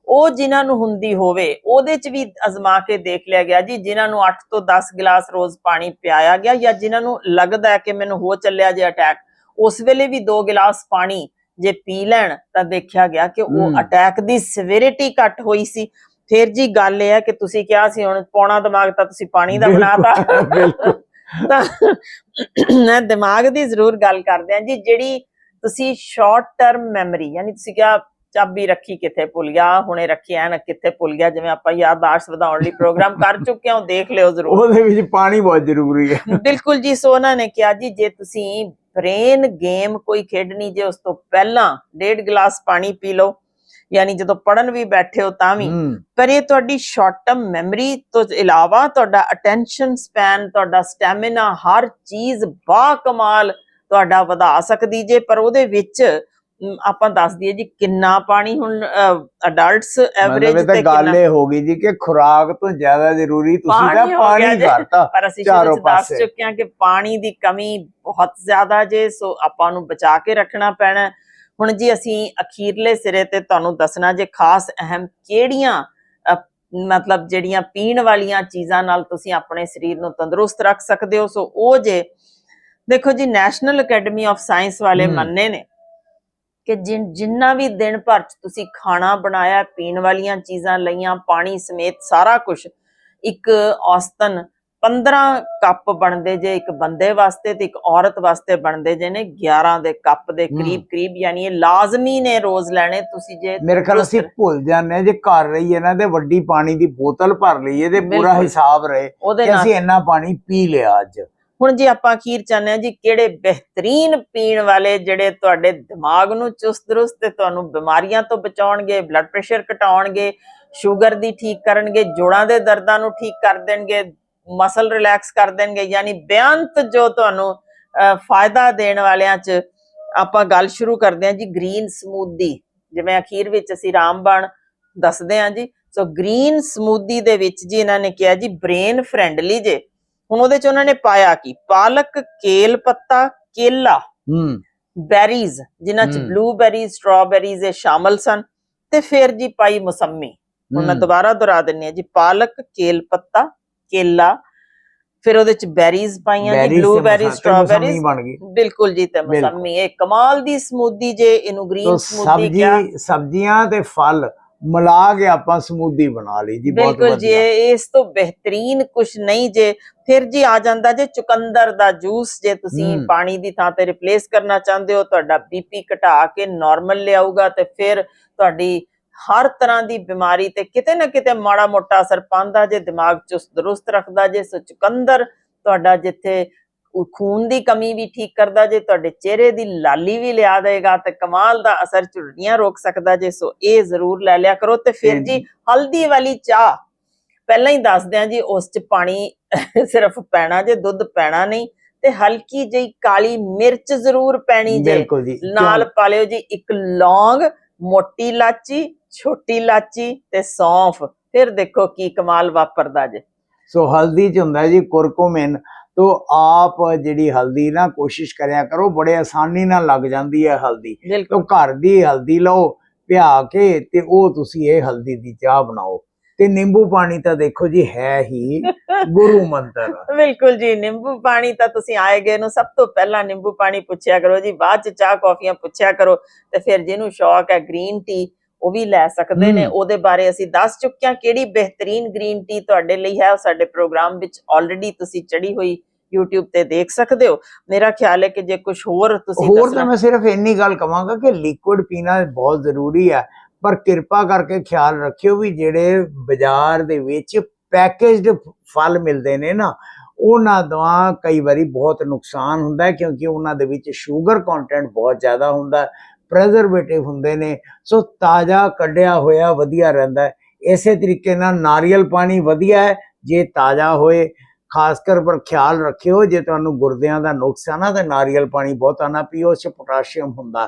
ਉਹ ਜਿਨ੍ਹਾਂ ਨੂੰ ਹੁੰਦੀ ਹੋਵੇ ਉਹਦੇ ਚ ਵੀ ਅਜ਼ਮਾ ਕੇ ਦੇਖ ਲਿਆ ਗਿਆ ਜੀ ਜਿਨ੍ਹਾਂ ਨੂੰ 8 ਤੋਂ 10 ਗਿਲਾਸ ਰੋਜ਼ ਪਾਣੀ ਪਿਆਇਆ ਗਿਆ ਜਾਂ ਜਿਨ੍ਹਾਂ ਨੂੰ ਲੱਗਦਾ ਹੈ ਕਿ ਮੈਨੂੰ ਹੋ ਚੱਲਿਆ ਜੇ ਅਟੈਕ ਉਸ ਵੇਲੇ ਵੀ 2 ਗਿਲਾਸ ਪਾਣੀ ਜੇ ਪੀ ਲੈਣ ਤਾਂ ਦੇਖਿਆ ਗਿਆ ਕਿ ਉਹ। ਅਟੈਕ ਦੀ ਸਿਵਿਰਿਟੀ ਘੱਟ ਹੋਈ ਸੀ ਫਿਰ ਜੀ ਗੱਲ ਇਹ ਹੈ ਕਿ ਤੁਸੀਂ ਕਿਹਾ ਸੀ ਹੁਣ ਪੌਣਾ ਦਿਮਾਗ ਤਾਂ ਤੁਸੀਂ ਪਾਣੀ ਦਾ ਬਣਾਤਾ। ਬਿਲਕੁਲ। ਤਾਂ ਮੈਂ ਦਿਮਾਗ ਦੀ ਜ਼ਰੂਰ ਗੱਲ ਕਰਦੇ ਆ ਜੀ ਜਿਹੜੀ ਤੁਸੀਂ ਸ਼ਾਰਟ ਟਰਮ ਮੈਮਰੀ ਯਾਨੀ ਤੁਸੀਂ ਕਿਹਾ ਚਾਬੀ ਰੱਖੀ ਕਿੱਥੇ ਭੁੱਲ ਗਿਆ ਹੁਣੇ ਰੱਖੀ ਐ ਨਾ ਕਿੱਥੇ ਭੁੱਲ ਗਿਆ ਜਿਵੇਂ ਆਪਾਂ ਯਾਦਾਸ਼ਤ ਵਧਾਉਣ ਲਈ ਪ੍ਰੋਗਰਾਮ ਕਰ ਚੁੱਕੇ ਹਾਂ ਦੇਖ ਲਿਓ ਜ਼ਰੂਰ। ਉਹਦੇ ਵਿੱਚ ਪਾਣੀ ਬਹੁਤ ਜ਼ਰੂਰੀ ਹੈ। ਬਿਲਕੁਲ ਜੀ ਸੋ ਉਹਨਾਂ ਨੇ ਕਿਹਾ ਜੀ ਜੇ ਤੁਸੀਂ ਬ੍ਰੇਨ ਗੇਮ ਕੋਈ ਖੇਡਣੀ ਜੇ ਉਸ ਤੋਂ ਪਹਿਲਾਂ ਡੇਢ ਗਲਾਸ ਪਾਣੀ ਪੀ ਲਓ ਯਾਨੀ ਜਦੋਂ ਪੜਨ ਵੀ ਬੈਠੇ ਹੋ ਤਾਂ ਵੀ ਪਰ ਇਹ ਤੁਹਾਡੀ ਸ਼ਾਰਟ ਟਰਮ ਮੈਮਰੀ ਤੋਂ ਇਲਾਵਾ ਤੁਹਾਡਾ ਅਟੈਂਸ਼ਨ ਸਪੈਨ ਤੁਹਾਡਾ ਸਟੈਮਿਨਾ ਹਰ ਚੀਜ਼ ਬਾ ਕਮਾਲ ਤੁਹਾਡਾ ਵਧਾ ਸਕਦੀ ਜੇ ਪਰ ਉਹਦੇ ਵਿੱਚ ਆਪਾਂ ਦੱਸ ਦਈਏ ਜੀ ਕਿੰਨਾ ਪਾਣੀ ਹੁਣ ਅਡਲਟਸ ਐਵਰੇਜ ਤਾਂ ਗੱਲ ਕਿੰਨਾ ਇਹ ਹੋ ਗਈ ਜੀ ਕਿ ਖੁਰਾਕ ਤੋਂ ਜ਼ਿਆਦਾ ਜ਼ਰੂਰੀ ਤੁਸੀਂ ਤਾਂ ਪਾਣੀ। ਕਰਤਾ ਪਰ ਅਸੀਂ ਸ਼ੁਰੂ ਚ ਦੱਸ। ਚੁੱਕੇ ਹਾਂ ਕਿ ਪਾਣੀ ਦੀ ਕਮੀ ਬਹੁਤ ਜ਼ਿਆਦਾ ਜੇ ਸੋ ਆਪਾਂ ਨੂੰ ਬਚਾ ਕੇ ਰੱਖਣਾ ਪੈਣਾ। ਹੁਣ ਜੀ ਅਸੀਂ ਅਖੀਰਲੇ ਸਿਰੇ ਤੇ ਤੁਹਾਨੂੰ ਦੱਸਣਾ ਜੇ ਖਾਸ ਅਹਿਮ ਕਿਹੜੀਆਂ ਮਤਲਬ ਜਿਹੜੀਆਂ ਪੀਣ ਵਾਲੀਆਂ ਚੀਜ਼ਾਂ ਨਾਲ ਤੁਸੀਂ ਆਪਣੇ ਸਰੀਰ ਨੂੰ ਤੰਦਰੁਸਤ ਰੱਖ ਸਕਦੇ ਹੋ ਸੋ ਉਹ ਜੇ ਦੇਖੋ ਜੀ ਨੈਸ਼ਨਲ ਅਕੈਡਮੀ ਆਫ ਸਾਇੰਸ ਵਾਲੇ। ਮੰਨੇ ਨੇ ਕਿ ਜਿਨ- ਜਿੰਨਾ ਵੀ ਦਿਨ ਭਰ ਚ ਤੁਸੀਂ ਖਾਣਾ ਬਣਾਇਆ ਪੀਣ ਵਾਲੀਆਂ ਚੀਜ਼ਾਂ ਲਈਆਂ ਪਾਣੀ ਸਮੇਤ ਸਾਰਾ ਕੁਝ ਇੱਕ ਔਸਤਨ 15 ਕੱਪ ਬਣਦੇ ਜੇ ਇੱਕ ਬੰਦੇ ਵਾਸਤੇ ਤੇ ਇੱਕ ਔਰਤ ਵਾਸਤੇ ਬਣਦੇ ਜੇ ਨੇ 11 ਦੇ ਕੱਪ ਦੇ। ਕਰੀਬ ਕਰੀਬ ਯਾਨੀ ਇਹ ਲਾਜ਼ਮੀ ਨੇ ਰੋਜ਼ ਲੈਣੇ ਤੁਸੀਂ ਜੇ ਮੇਰੇ ਖਿਆਲ ਅਸੀਂ ਭੁੱਲ ਜਾਂਦੇ ਜੇ ਘਰ ਰਹੀ ਹੈ ਨਾ ਤੇ ਵੱਡੀ ਪਾਣੀ ਦੀ ਬੋਤਲ ਭਰ ਲਈਏ ਤੇ ਪੂਰਾ। ਹਿਸਾਬ ਰਹੇ ਕਿ ਅਸੀਂ ਇੰਨਾ ਪਾਣੀ ਪੀ ਲਿਆ ਅੱਜ ਹੁਣ ਜੀ ਆਪਾਂ ਅਖੀਰ ਚਾਹੁੰਦੇ ਹਾਂ ਜੀ ਕਿਹੜੇ ਬਿਹਤਰੀਨ ਪੀਣ ਵਾਲੇ ਜਿਹੜੇ ਤੁਹਾਡੇ ਦਿਮਾਗ ਨੂੰ ਚੁਸਤ ਦਰੁਸਤ ਤੇ ਤੁਹਾਨੂੰ ਬਿਮਾਰੀਆਂ ਤੋਂ ਬਚਾਉਣਗੇ ਬਲੱਡ ਪ੍ਰੈਸ਼ਰ ਘਟਾਉਣਗੇ ਸ਼ੂਗਰ ਦੀ ਠੀਕ ਕਰਨਗੇ ਜੋੜਾਂ ਦੇ ਦਰਦਾਂ ਨੂੰ ਠੀਕ ਕਰ ਦੇਣਗੇ ਮਸਲ ਰਿਲੈਕਸ ਕਰ ਦੇਣਗੇ ਯਾਨੀ ਬੇਅੰਤ ਜੋ ਤੁਹਾਨੂੰ ਫਾਇਦਾ ਦੇਣ ਵਾਲਿਆਂ ਚ ਆਪਾਂ ਗੱਲ ਸ਼ੁਰੂ ਕਰਦੇ ਹਾਂ ਜੀ ਗ੍ਰੀਨ ਸਮੂਦੀ ਜਿਵੇਂ ਅਖੀਰ ਵਿੱਚ ਅਸੀਂ ਰਾਮਬਣ ਦੱਸਦੇ ਹਾਂ ਜੀ। ਸੋ ਗ੍ਰੀਨ ਸਮੂਦੀ ਦੇ ਵਿੱਚ ਜੀ ਇਹਨਾਂ ਨੇ ਕਿਹਾ ਜੀ ਬ੍ਰੇਨ ਫ੍ਰੈਂਡਲੀ ਜੇ। ਹੁਣ ਉਹਦੇ ਚ ਉਹਨਾਂ ਨੇ ਪਾਇਆ ਕੀ? ਪਾਲਕ ਕੇਲ ਪੱਤਾ ਕੇਲਾ। ਹੂੰ। ਬੈਰੀਜ਼ ਜਿਨ੍ਹਾਂ ਚ ਹਮ। ਬਲੂਬੈਰੀ ਸਟ੍ਰਾਬੈਰੀਜ਼ ਇਹ ਸ਼ਾਮਲ ਸਨ। ਤੇ ਫਿਰ ਜੀ ਪਾਈ ਮੌਸਮੀ। ਹੁਣ ਮੈਂ। ਦੁਬਾਰਾ ਦੁਹਰਾ ਦਿੰਨੀ ਆ ਜੀ ਪਾਲਕ ਕੇਲ ਪੱਤਾ ਕੇਲਾ ਫਿਰ ਉਹਦੇ ਚ ਬੈਰੀਜ਼ ਪਾਈਆਂ ਜੀ ਬਲੂਬੈਰੀ ਬਣ ਗਈ। ਬਿਲਕੁਲ ਜੀ ਤੇ। ਮੌਸਮੀ ਇਹ ਕਮਾਲ ਦੀ ਸਮੂਦੀ ਜੇ ਇਹਨੂੰ ਗ੍ਰੀਨ ਸਮੂਦੀ ਕਿਹਾ। ਸਬਜੀ ਸਬਜ਼ੀਆਂ ਤੇ ਫਲ ਮਿਲਾ ਕੇ ਆਪਾਂ ਸਮੂਦੀ ਬਣਾ ਲਈ ਜੀ ਬਹੁਤ ਬਿਲਕੁਲ ਜੀ ਇਸ ਤੋਂ ਬਿਹਤਰੀਨ ਕੁਝ ਨਹੀਂ ਜੇ। ਫਿਰ ਜੀ ਆ ਜਾਂਦਾ ਜੇ ਚੁਕੰਦਰ ਦਾ ਜੂਸ ਜੇ ਤੁਸੀਂ। ਪਾਣੀ ਦੀ ਥਾਂ ਤੇ ਰਿਪਲੇਸ ਕਰਨਾ ਚਾਹੁੰਦੇ ਹੋ ਤੁਹਾਡਾ ਬੀਪੀ ਘਟਾ ਕੇ ਨਾਰਮਲ ਲਿਆਊਗਾ ਤੇ ਫਿਰ ਤੁਹਾਡੀ ਹਰ ਤਰ੍ਹਾਂ ਦੀ ਬਿਮਾਰੀ ਤੇ ਕਿਤੇ ਨਾ ਕਿਤੇ ਮਾੜਾ ਮੋਟਾ ਅਸਰ ਪਾਉਂਦਾ ਜੇ ਦਿਮਾਗ ਚੁਸਤ ਦਰੁਸਤ ਰੱਖਦਾ ਜੇ ਸੋ ਚੁਕੰਦਰ ਤੁਹਾਡਾ ਜਿੱਥੇ ਖੂਨ ਦੀ ਕਮੀ ਵੀ ਠੀਕ ਕਰਦਾ ਜੇ ਤੁਹਾਡੇ ਚਿਹਰੇ ਦੀ ਲਾਲੀ ਵੀ ਲਿਆ ਦੇਗਾ ਤੇ ਕਮਾਲ ਦਾ ਅਸਰ ਝੁਰੜੀਆਂ ਰੋਕ ਸਕਦਾ ਜੇ ਸੋ ਇਹ ਜ਼ਰੂਰ ਲੈ ਲਿਆ ਕਰੋ ਤੇ ਫਿਰ ਜੀ ਹਲਦੀ ਵਾਲੀ ਚਾਹ। ਪਹਿਲਾਂ ਹੀ ਦੱਸਦੇ ਆ ਜੀ ਉਸ ਚ ਪਾਣੀ ਸਿਰਫ ਪੈਣਾ ਜੇ ਦੁੱਧ ਪੈਣਾ ਨਹੀਂ ਤੇ ਹਲਕੀ ਜਿਹੀ ਕਾਲੀ ਮਿਰਚ ਜ਼ਰੂਰ ਪੈਣੀ ਜੀ। ਨਾਲ ਪਾ ਲਿਓ ਜੀ ਇੱਕ ਲੌਂਗ ਮੋਟੀ ਇਲਾਚੀ ਛੋਟੀ ਇਲਾਚੀ ਤੇ ਸੌਂਫ। ਫਿਰ ਦੇਖੋ ਕੀ ਕਮਾਲ ਵਾਪਰਦਾ ਜੇ। ਸੋ ਹਲਦੀ ਚ ਹੁੰਦਾ ਜੀ ਕੁਰਕੁਮਿਨ ਤੋ ਆਪ ਜਿਹੜੀ ਹਲਦੀ ਨਾ ਕੋਸ਼ਿਸ਼ ਕਰਿਆ ਕਰੋ ਬੜੇ ਆਸਾਨੀ ਨਾਲ ਲੱਗ ਜਾਂਦੀ ਹੈ ਹਲਦੀ। ਤੋ ਘਰ ਦੀ ਹਲਦੀ ਲਓ ਪਿਆ ਕੇ ਤੇ ਉਹ ਤੁਸੀਂ ਇਹ ਹਲਦੀ ਦੀ ਚਾਹ ਬਣਾਓ। ਤੇ ਨਿੰਬੂ ਪਾਣੀ ਤਾਂ ਦੇਖੋ ਜੀ ਹੈ ਹੀ ਗੁਰੂ ਮੰਤਰ। ਬਿਲਕੁਲ ਜੀ ਨਿੰਬੂ ਪਾਣੀ ਤਾਂ ਤੁਸੀਂ ਆਏ ਗਏ ਨੂੰ ਸਭ ਤੋਂ ਪਹਿਲਾਂ ਨਿੰਬੂ ਪਾਣੀ ਪੁੱਛਿਆ ਕਰੋ ਜੀ ਬਾਅਦ ਚ ਚਾਹ ਕੌਫੀਆਂ ਪੁੱਛਿਆ ਕਰੋ ਤੇ ਫਿਰ ਜਿਹਨੂੰ ਸ਼ੌਕ ਹੈ ਗ੍ਰੀਨ ਟੀ ਉਹ ਵੀ ਲੈ ਸਕਦੇ ਨੇ। ਉਹਦੇ ਬਾਰੇ ਅਸੀਂ ਦੱਸ ਚੁੱਕੇ ਹਾਂ ਕਿਹੜੀ ਬਿਹਤਰੀਨ ਗ੍ਰੀਨ ਟੀ ਤੁਹਾਡੇ ਲਈ ਹੈ ਉਹ ਸਾਡੇ ਪ੍ਰੋਗਰਾਮ ਵਿੱਚ ਆਲਰੇਡੀ ਤੁਸੀਂ ਚੜੀ ਹੋਈ YouTube ਤੇ ਦੇਖ ਸਕਦੇ ਹੋ। ਮੇਰਾ ਖਿਆਲ ਹੈ ਕਿ ਜੇ ਕੁਝ ਹੋਰ ਤੁਸੀਂ ਹੋਰ ਤਾਂ ਮੈਂ ਸਿਰਫ ਇੰਨੀ ਗੱਲ ਕਵਾਂਗਾ ਕਿ ਲਿਕੁਇਡ ਪੀਣਾ ਬਹੁਤ ਜ਼ਰੂਰੀ ਹੈ। ਪਰ ਕਿਰਪਾ ਕਰਕੇ ਖਿਆਲ ਰੱਖਿਓ ਵੀ ਜਿਹੜੇ ਬਾਜ਼ਾਰ ਦੇ ਵਿੱਚ ਪੈਕੇਜਡ ਫਲ ਮਿਲਦੇ ਨੇ ਨਾ, ਉਹਨਾਂ ਦਾ ਕਈ ਵਾਰੀ ਬਹੁਤ ਨੁਕਸਾਨ ਹੁੰਦਾ ਕਿਉਂਕਿ ਉਹਨਾਂ ਦੇ ਵਿੱਚ ਸ਼ੂਗਰ ਕੰਟੈਂਟ ਬਹੁਤ ਜ਼ਿਆਦਾ ਹੁੰਦਾ ਹੈ ਪ੍ਰੈਜ਼ਰਵੇਟਿਵ ਹੁੰਦੇ ਨੇ, ਸੋ ਤਾਜ਼ਾ ਕੱਢਿਆ ਹੋਇਆ ਵਧੀਆ ਰਹਿੰਦਾ ਇਸੇ ਤਰੀਕੇ ਨਾਲ ਨਾਰੀਅਲ ਪਾਣੀ ਵਧੀਆ ਹੈ, ਜੇ ਤਾਜ਼ਾ ਹੋਏ, ਖਾਸ ਕਰ ਪਰ ਖਿਆਲ ਰੱਖਿਓ, ਜੇ ਤੁਹਾਨੂੰ ਗੁਰਦਿਆਂ ਦਾ ਨੁਕਸਾਨ ਆ ਤਾਂ ਨਾਰੀਅਲ ਪਾਣੀ ਬਹੁਤਾ ਨਾ ਪੀਓ, ਉਸ 'ਚ ਪੋਟਾਸ਼ੀਅਮ ਹੁੰਦਾ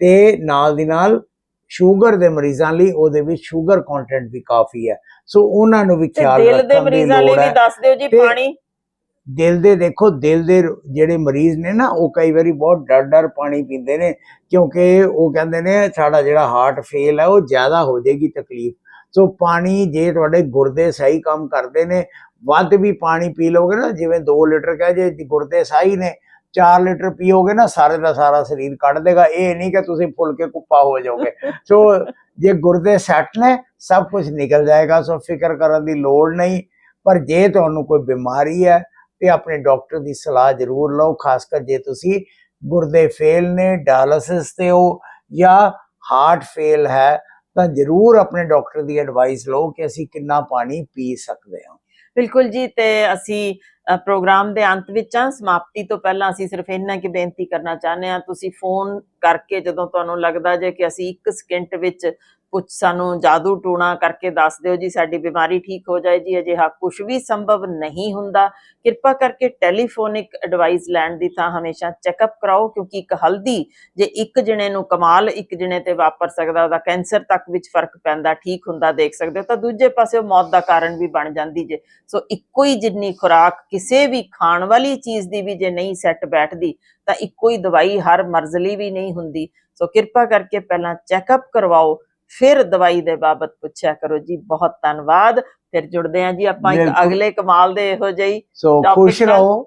ਤੇ ਨਾਲ ਦੀ ਨਾਲ ਸ਼ੂਗਰ ਦੇ ਮਰੀਜ਼ਾਂ ਲਈ ਉਹਦੇ ਵਿੱਚ ਸ਼ੂਗਰ ਕੰਟੈਂਟ ਵੀ ਕਾਫੀ ਹੈ। ਸੋ ਉਹਨਾਂ ਨੂੰ ਵੀ ਖਿਆਲ ਦਿਲ ਦੇ ਰੱਖਣ ਦੀ ਮਰੀਜ਼ਾਂ ਲਈ ਵੀ ਦੱਸ ਦਿਓ ਜੀ ਪਾਣੀ। ਦਿਲ ਦੇ ਦੇਖੋ ਦਿਲ ਦੇ ਜਿਹੜੇ ਮਰੀਜ਼ ਨੇ ਨਾ ਉਹ ਕਈ ਵਾਰੀ ਬਹੁਤ ਡਰ ਡਰ ਪਾਣੀ ਪੀਂਦੇ ਨੇ ਕਿਉਂਕਿ ਉਹ ਕਹਿੰਦੇ ਨੇ ਸਾਡਾ ਜਿਹੜਾ ਹਾਰਟ ਫੇਲ ਹੈ ਉਹ ਜ਼ਿਆਦਾ ਹੋ ਜਾਏਗੀ ਤਕਲੀਫ। ਸੋ ਪਾਣੀ ਜੇ ਤੁਹਾਡੇ ਗੁਰਦੇ ਸਹੀ ਕੰਮ ਕਰਦੇ ਨੇ ਵੱਧ ਵੀ ਪਾਣੀ ਪੀ ਲੋਗੇ ਨਾ ਜਿਵੇਂ 2 ਲੀਟਰ ਕਹੇ ਜੇ ਗੁਰਦੇ ਸਹੀ ਨੇ 4 ਲੀਟਰ ਪੀਓਗੇ ਨਾ, ਸਾਰੇ ਦਾ ਸਾਰਾ ਸਰੀਰ ਕੱਢ ਦੇਗਾ। ਇਹ ਨਹੀਂ ਕਿ ਤੁਸੀਂ ਫੁੱਲ ਕੇ ਕੁੱਪਾ ਹੋ ਜਾਓਗੇ। ਸੋ ਜੇ ਗੁਰਦੇ ਸੈੱਟ ਨੇ, ਸਭ ਕੁਝ ਨਿਕਲ ਜਾਏਗਾ। ਸੋ ਫਿਕਰ ਕਰਨ ਦੀ ਲੋੜ ਨਹੀਂ। ਪਰ ਜੇ ਤੁਹਾਨੂੰ ਕੋਈ ਬਿਮਾਰੀ ਹੈ, ਤੇ ਆਪਣੇ ਡਾਕਟਰ ਦੀ ਸਲਾਹ ਜ਼ਰੂਰ ਲਓ। ਖਾਸ ਕਰ ਜੇ ਤੁਸੀਂ ਗੁਰਦੇ ਫੇਲ ਨੇ, ਡਾਇਲਿਸਿਸ ਤੇ ਹੋ, ਜਾਂ ਹਾਰਟ ਫੇਲ ਹੈ, ਤਾਂ ਜ਼ਰੂਰ ਆਪਣੇ ਡਾਕਟਰ ਦੀ ਐਡਵਾਈਸ ਲਓ ਕਿ ਅਸੀਂ ਕਿੰਨਾ ਪਾਣੀ ਪੀ ਸਕਦੇ ਹਾਂ। ਬਿਲਕੁਲ ਜੀ, ਤੇ ਅਸੀਂ ਪ੍ਰੋਗਰਾਮ ਦੇ ਅੰਤ ਵਿੱਚ ਆ ਸਮਾਪਤੀ ਤੋਂ ਪਹਿਲਾਂ ਅਸੀਂ ਸਿਰਫ ਇੰਨਾ ਕਿ ਬੇਨਤੀ ਕਰਨਾ ਚਾਹੁੰਦੇ ਹਾਂ, ਤੁਸੀਂ ਫੋਨ ਕਰਕੇ ਜਦੋਂ ਤੁਹਾਨੂੰ ਲੱਗਦਾ ਜੇ ਕਿ ਅਸੀਂ 1 ਸਕਿੰਟ ਵਿੱਚ ਕੁਝ ਸਾਨੂੰ ਜਾਦੂ ਟੂਣਾ ਕਰਕੇ ਦੱਸ ਦਿਓ ਜੀ, ਸਾਡੀ ਬਿਮਾਰੀ ਠੀਕ ਹੋ ਜਾਏ ਜੀ, ਅਜਿਹਾ ਕੁਝ ਵੀ ਸੰਭਵ ਨਹੀਂ ਹੁੰਦਾ। ਕਿਰਪਾ ਕਰਕੇ ਟੈਲੀਫੋਨਿਕ ਐਡਵਾਈਸ ਲੈਣ ਦੀ ਤਾਂ ਹਮੇਸ਼ਾ ਚੈੱਕਅਪ ਕਰਾਓ, ਕਿਉਂਕਿ ਇੱਕ ਹਲਦੀ ਜੇ ਇੱਕ ਜਣੇ ਨੂੰ ਕਮਾਲ ਇੱਕ ਜਣੇ ਤੇ ਵਾਪਰ ਸਕਦਾ, ਉਹਦਾ ਕੈਂਸਰ ਤੱਕ ਵਿੱਚ ਫ਼ਰਕ ਪੈਂਦਾ, ਠੀਕ ਹੁੰਦਾ, ਦੇਖ ਸਕਦੇ ਹੋ। ਤਾਂ ਦੂਜੇ ਪਾਸੇ ਉਹ ਮੌਤ ਦਾ ਕਾਰਨ ਵੀ ਬਣ ਜਾਂਦੀ ਜੇ। ਸੋ ਇੱਕੋ ਹੀ ਜਿੰਨੀ ਖੁਰਾਕ ਕਿਸੇ ਵੀ ਖਾਣ ਵਾਲੀ ਚੀਜ਼ ਦੀ ਵੀ ਜੇ ਨਹੀਂ ਸੈੱਟ ਬੈਠਦੀ, ਤਾਂ ਇੱਕੋ ਹੀ ਦਵਾਈ ਹਰ ਮਰਜ਼ ਲਈ ਵੀ ਨਹੀਂ ਹੁੰਦੀ। ਸੋ ਕਿਰਪਾ ਕਰਕੇ ਪਹਿਲਾਂ ਚੈੱਕਅਪ ਕਰਵਾਓ ਫਿਰ ਦਵਾਈ ਦੇ ਬਾਬਤ ਪੁੱਛਿਆ ਕਰੋ ਜੀ ਬਹੁਤ ਧੰਨਵਾਦ। ਫਿਰ ਜੁੜਦੇ ਹਾਂ ਜੀ ਆਪਾਂ ਇੱਕ। ਅਗਲੇ ਕਮਾਲ ਦੇ ਇਹੋ ਜਿਹੀ ਸੋ ਖੁਸ਼ ਰਹੋ।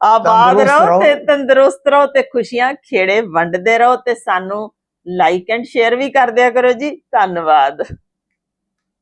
ਆਬਾਦ ਰਹੋ ਤੇ। ਤੰਦਰੁਸਤ ਰਹੋ ਤੇ ਖੁਸ਼ੀਆਂ ਖੇੜੇ ਵੰਡਦੇ ਰਹੋ ਤੇ ਸਾਨੂੰ ਲਾਈਕ ਐਂਡ ਸ਼ੇਅਰ ਵੀ ਕਰ ਦਿਆ ਕਰੋ ਜੀ। ਧੰਨਵਾਦ।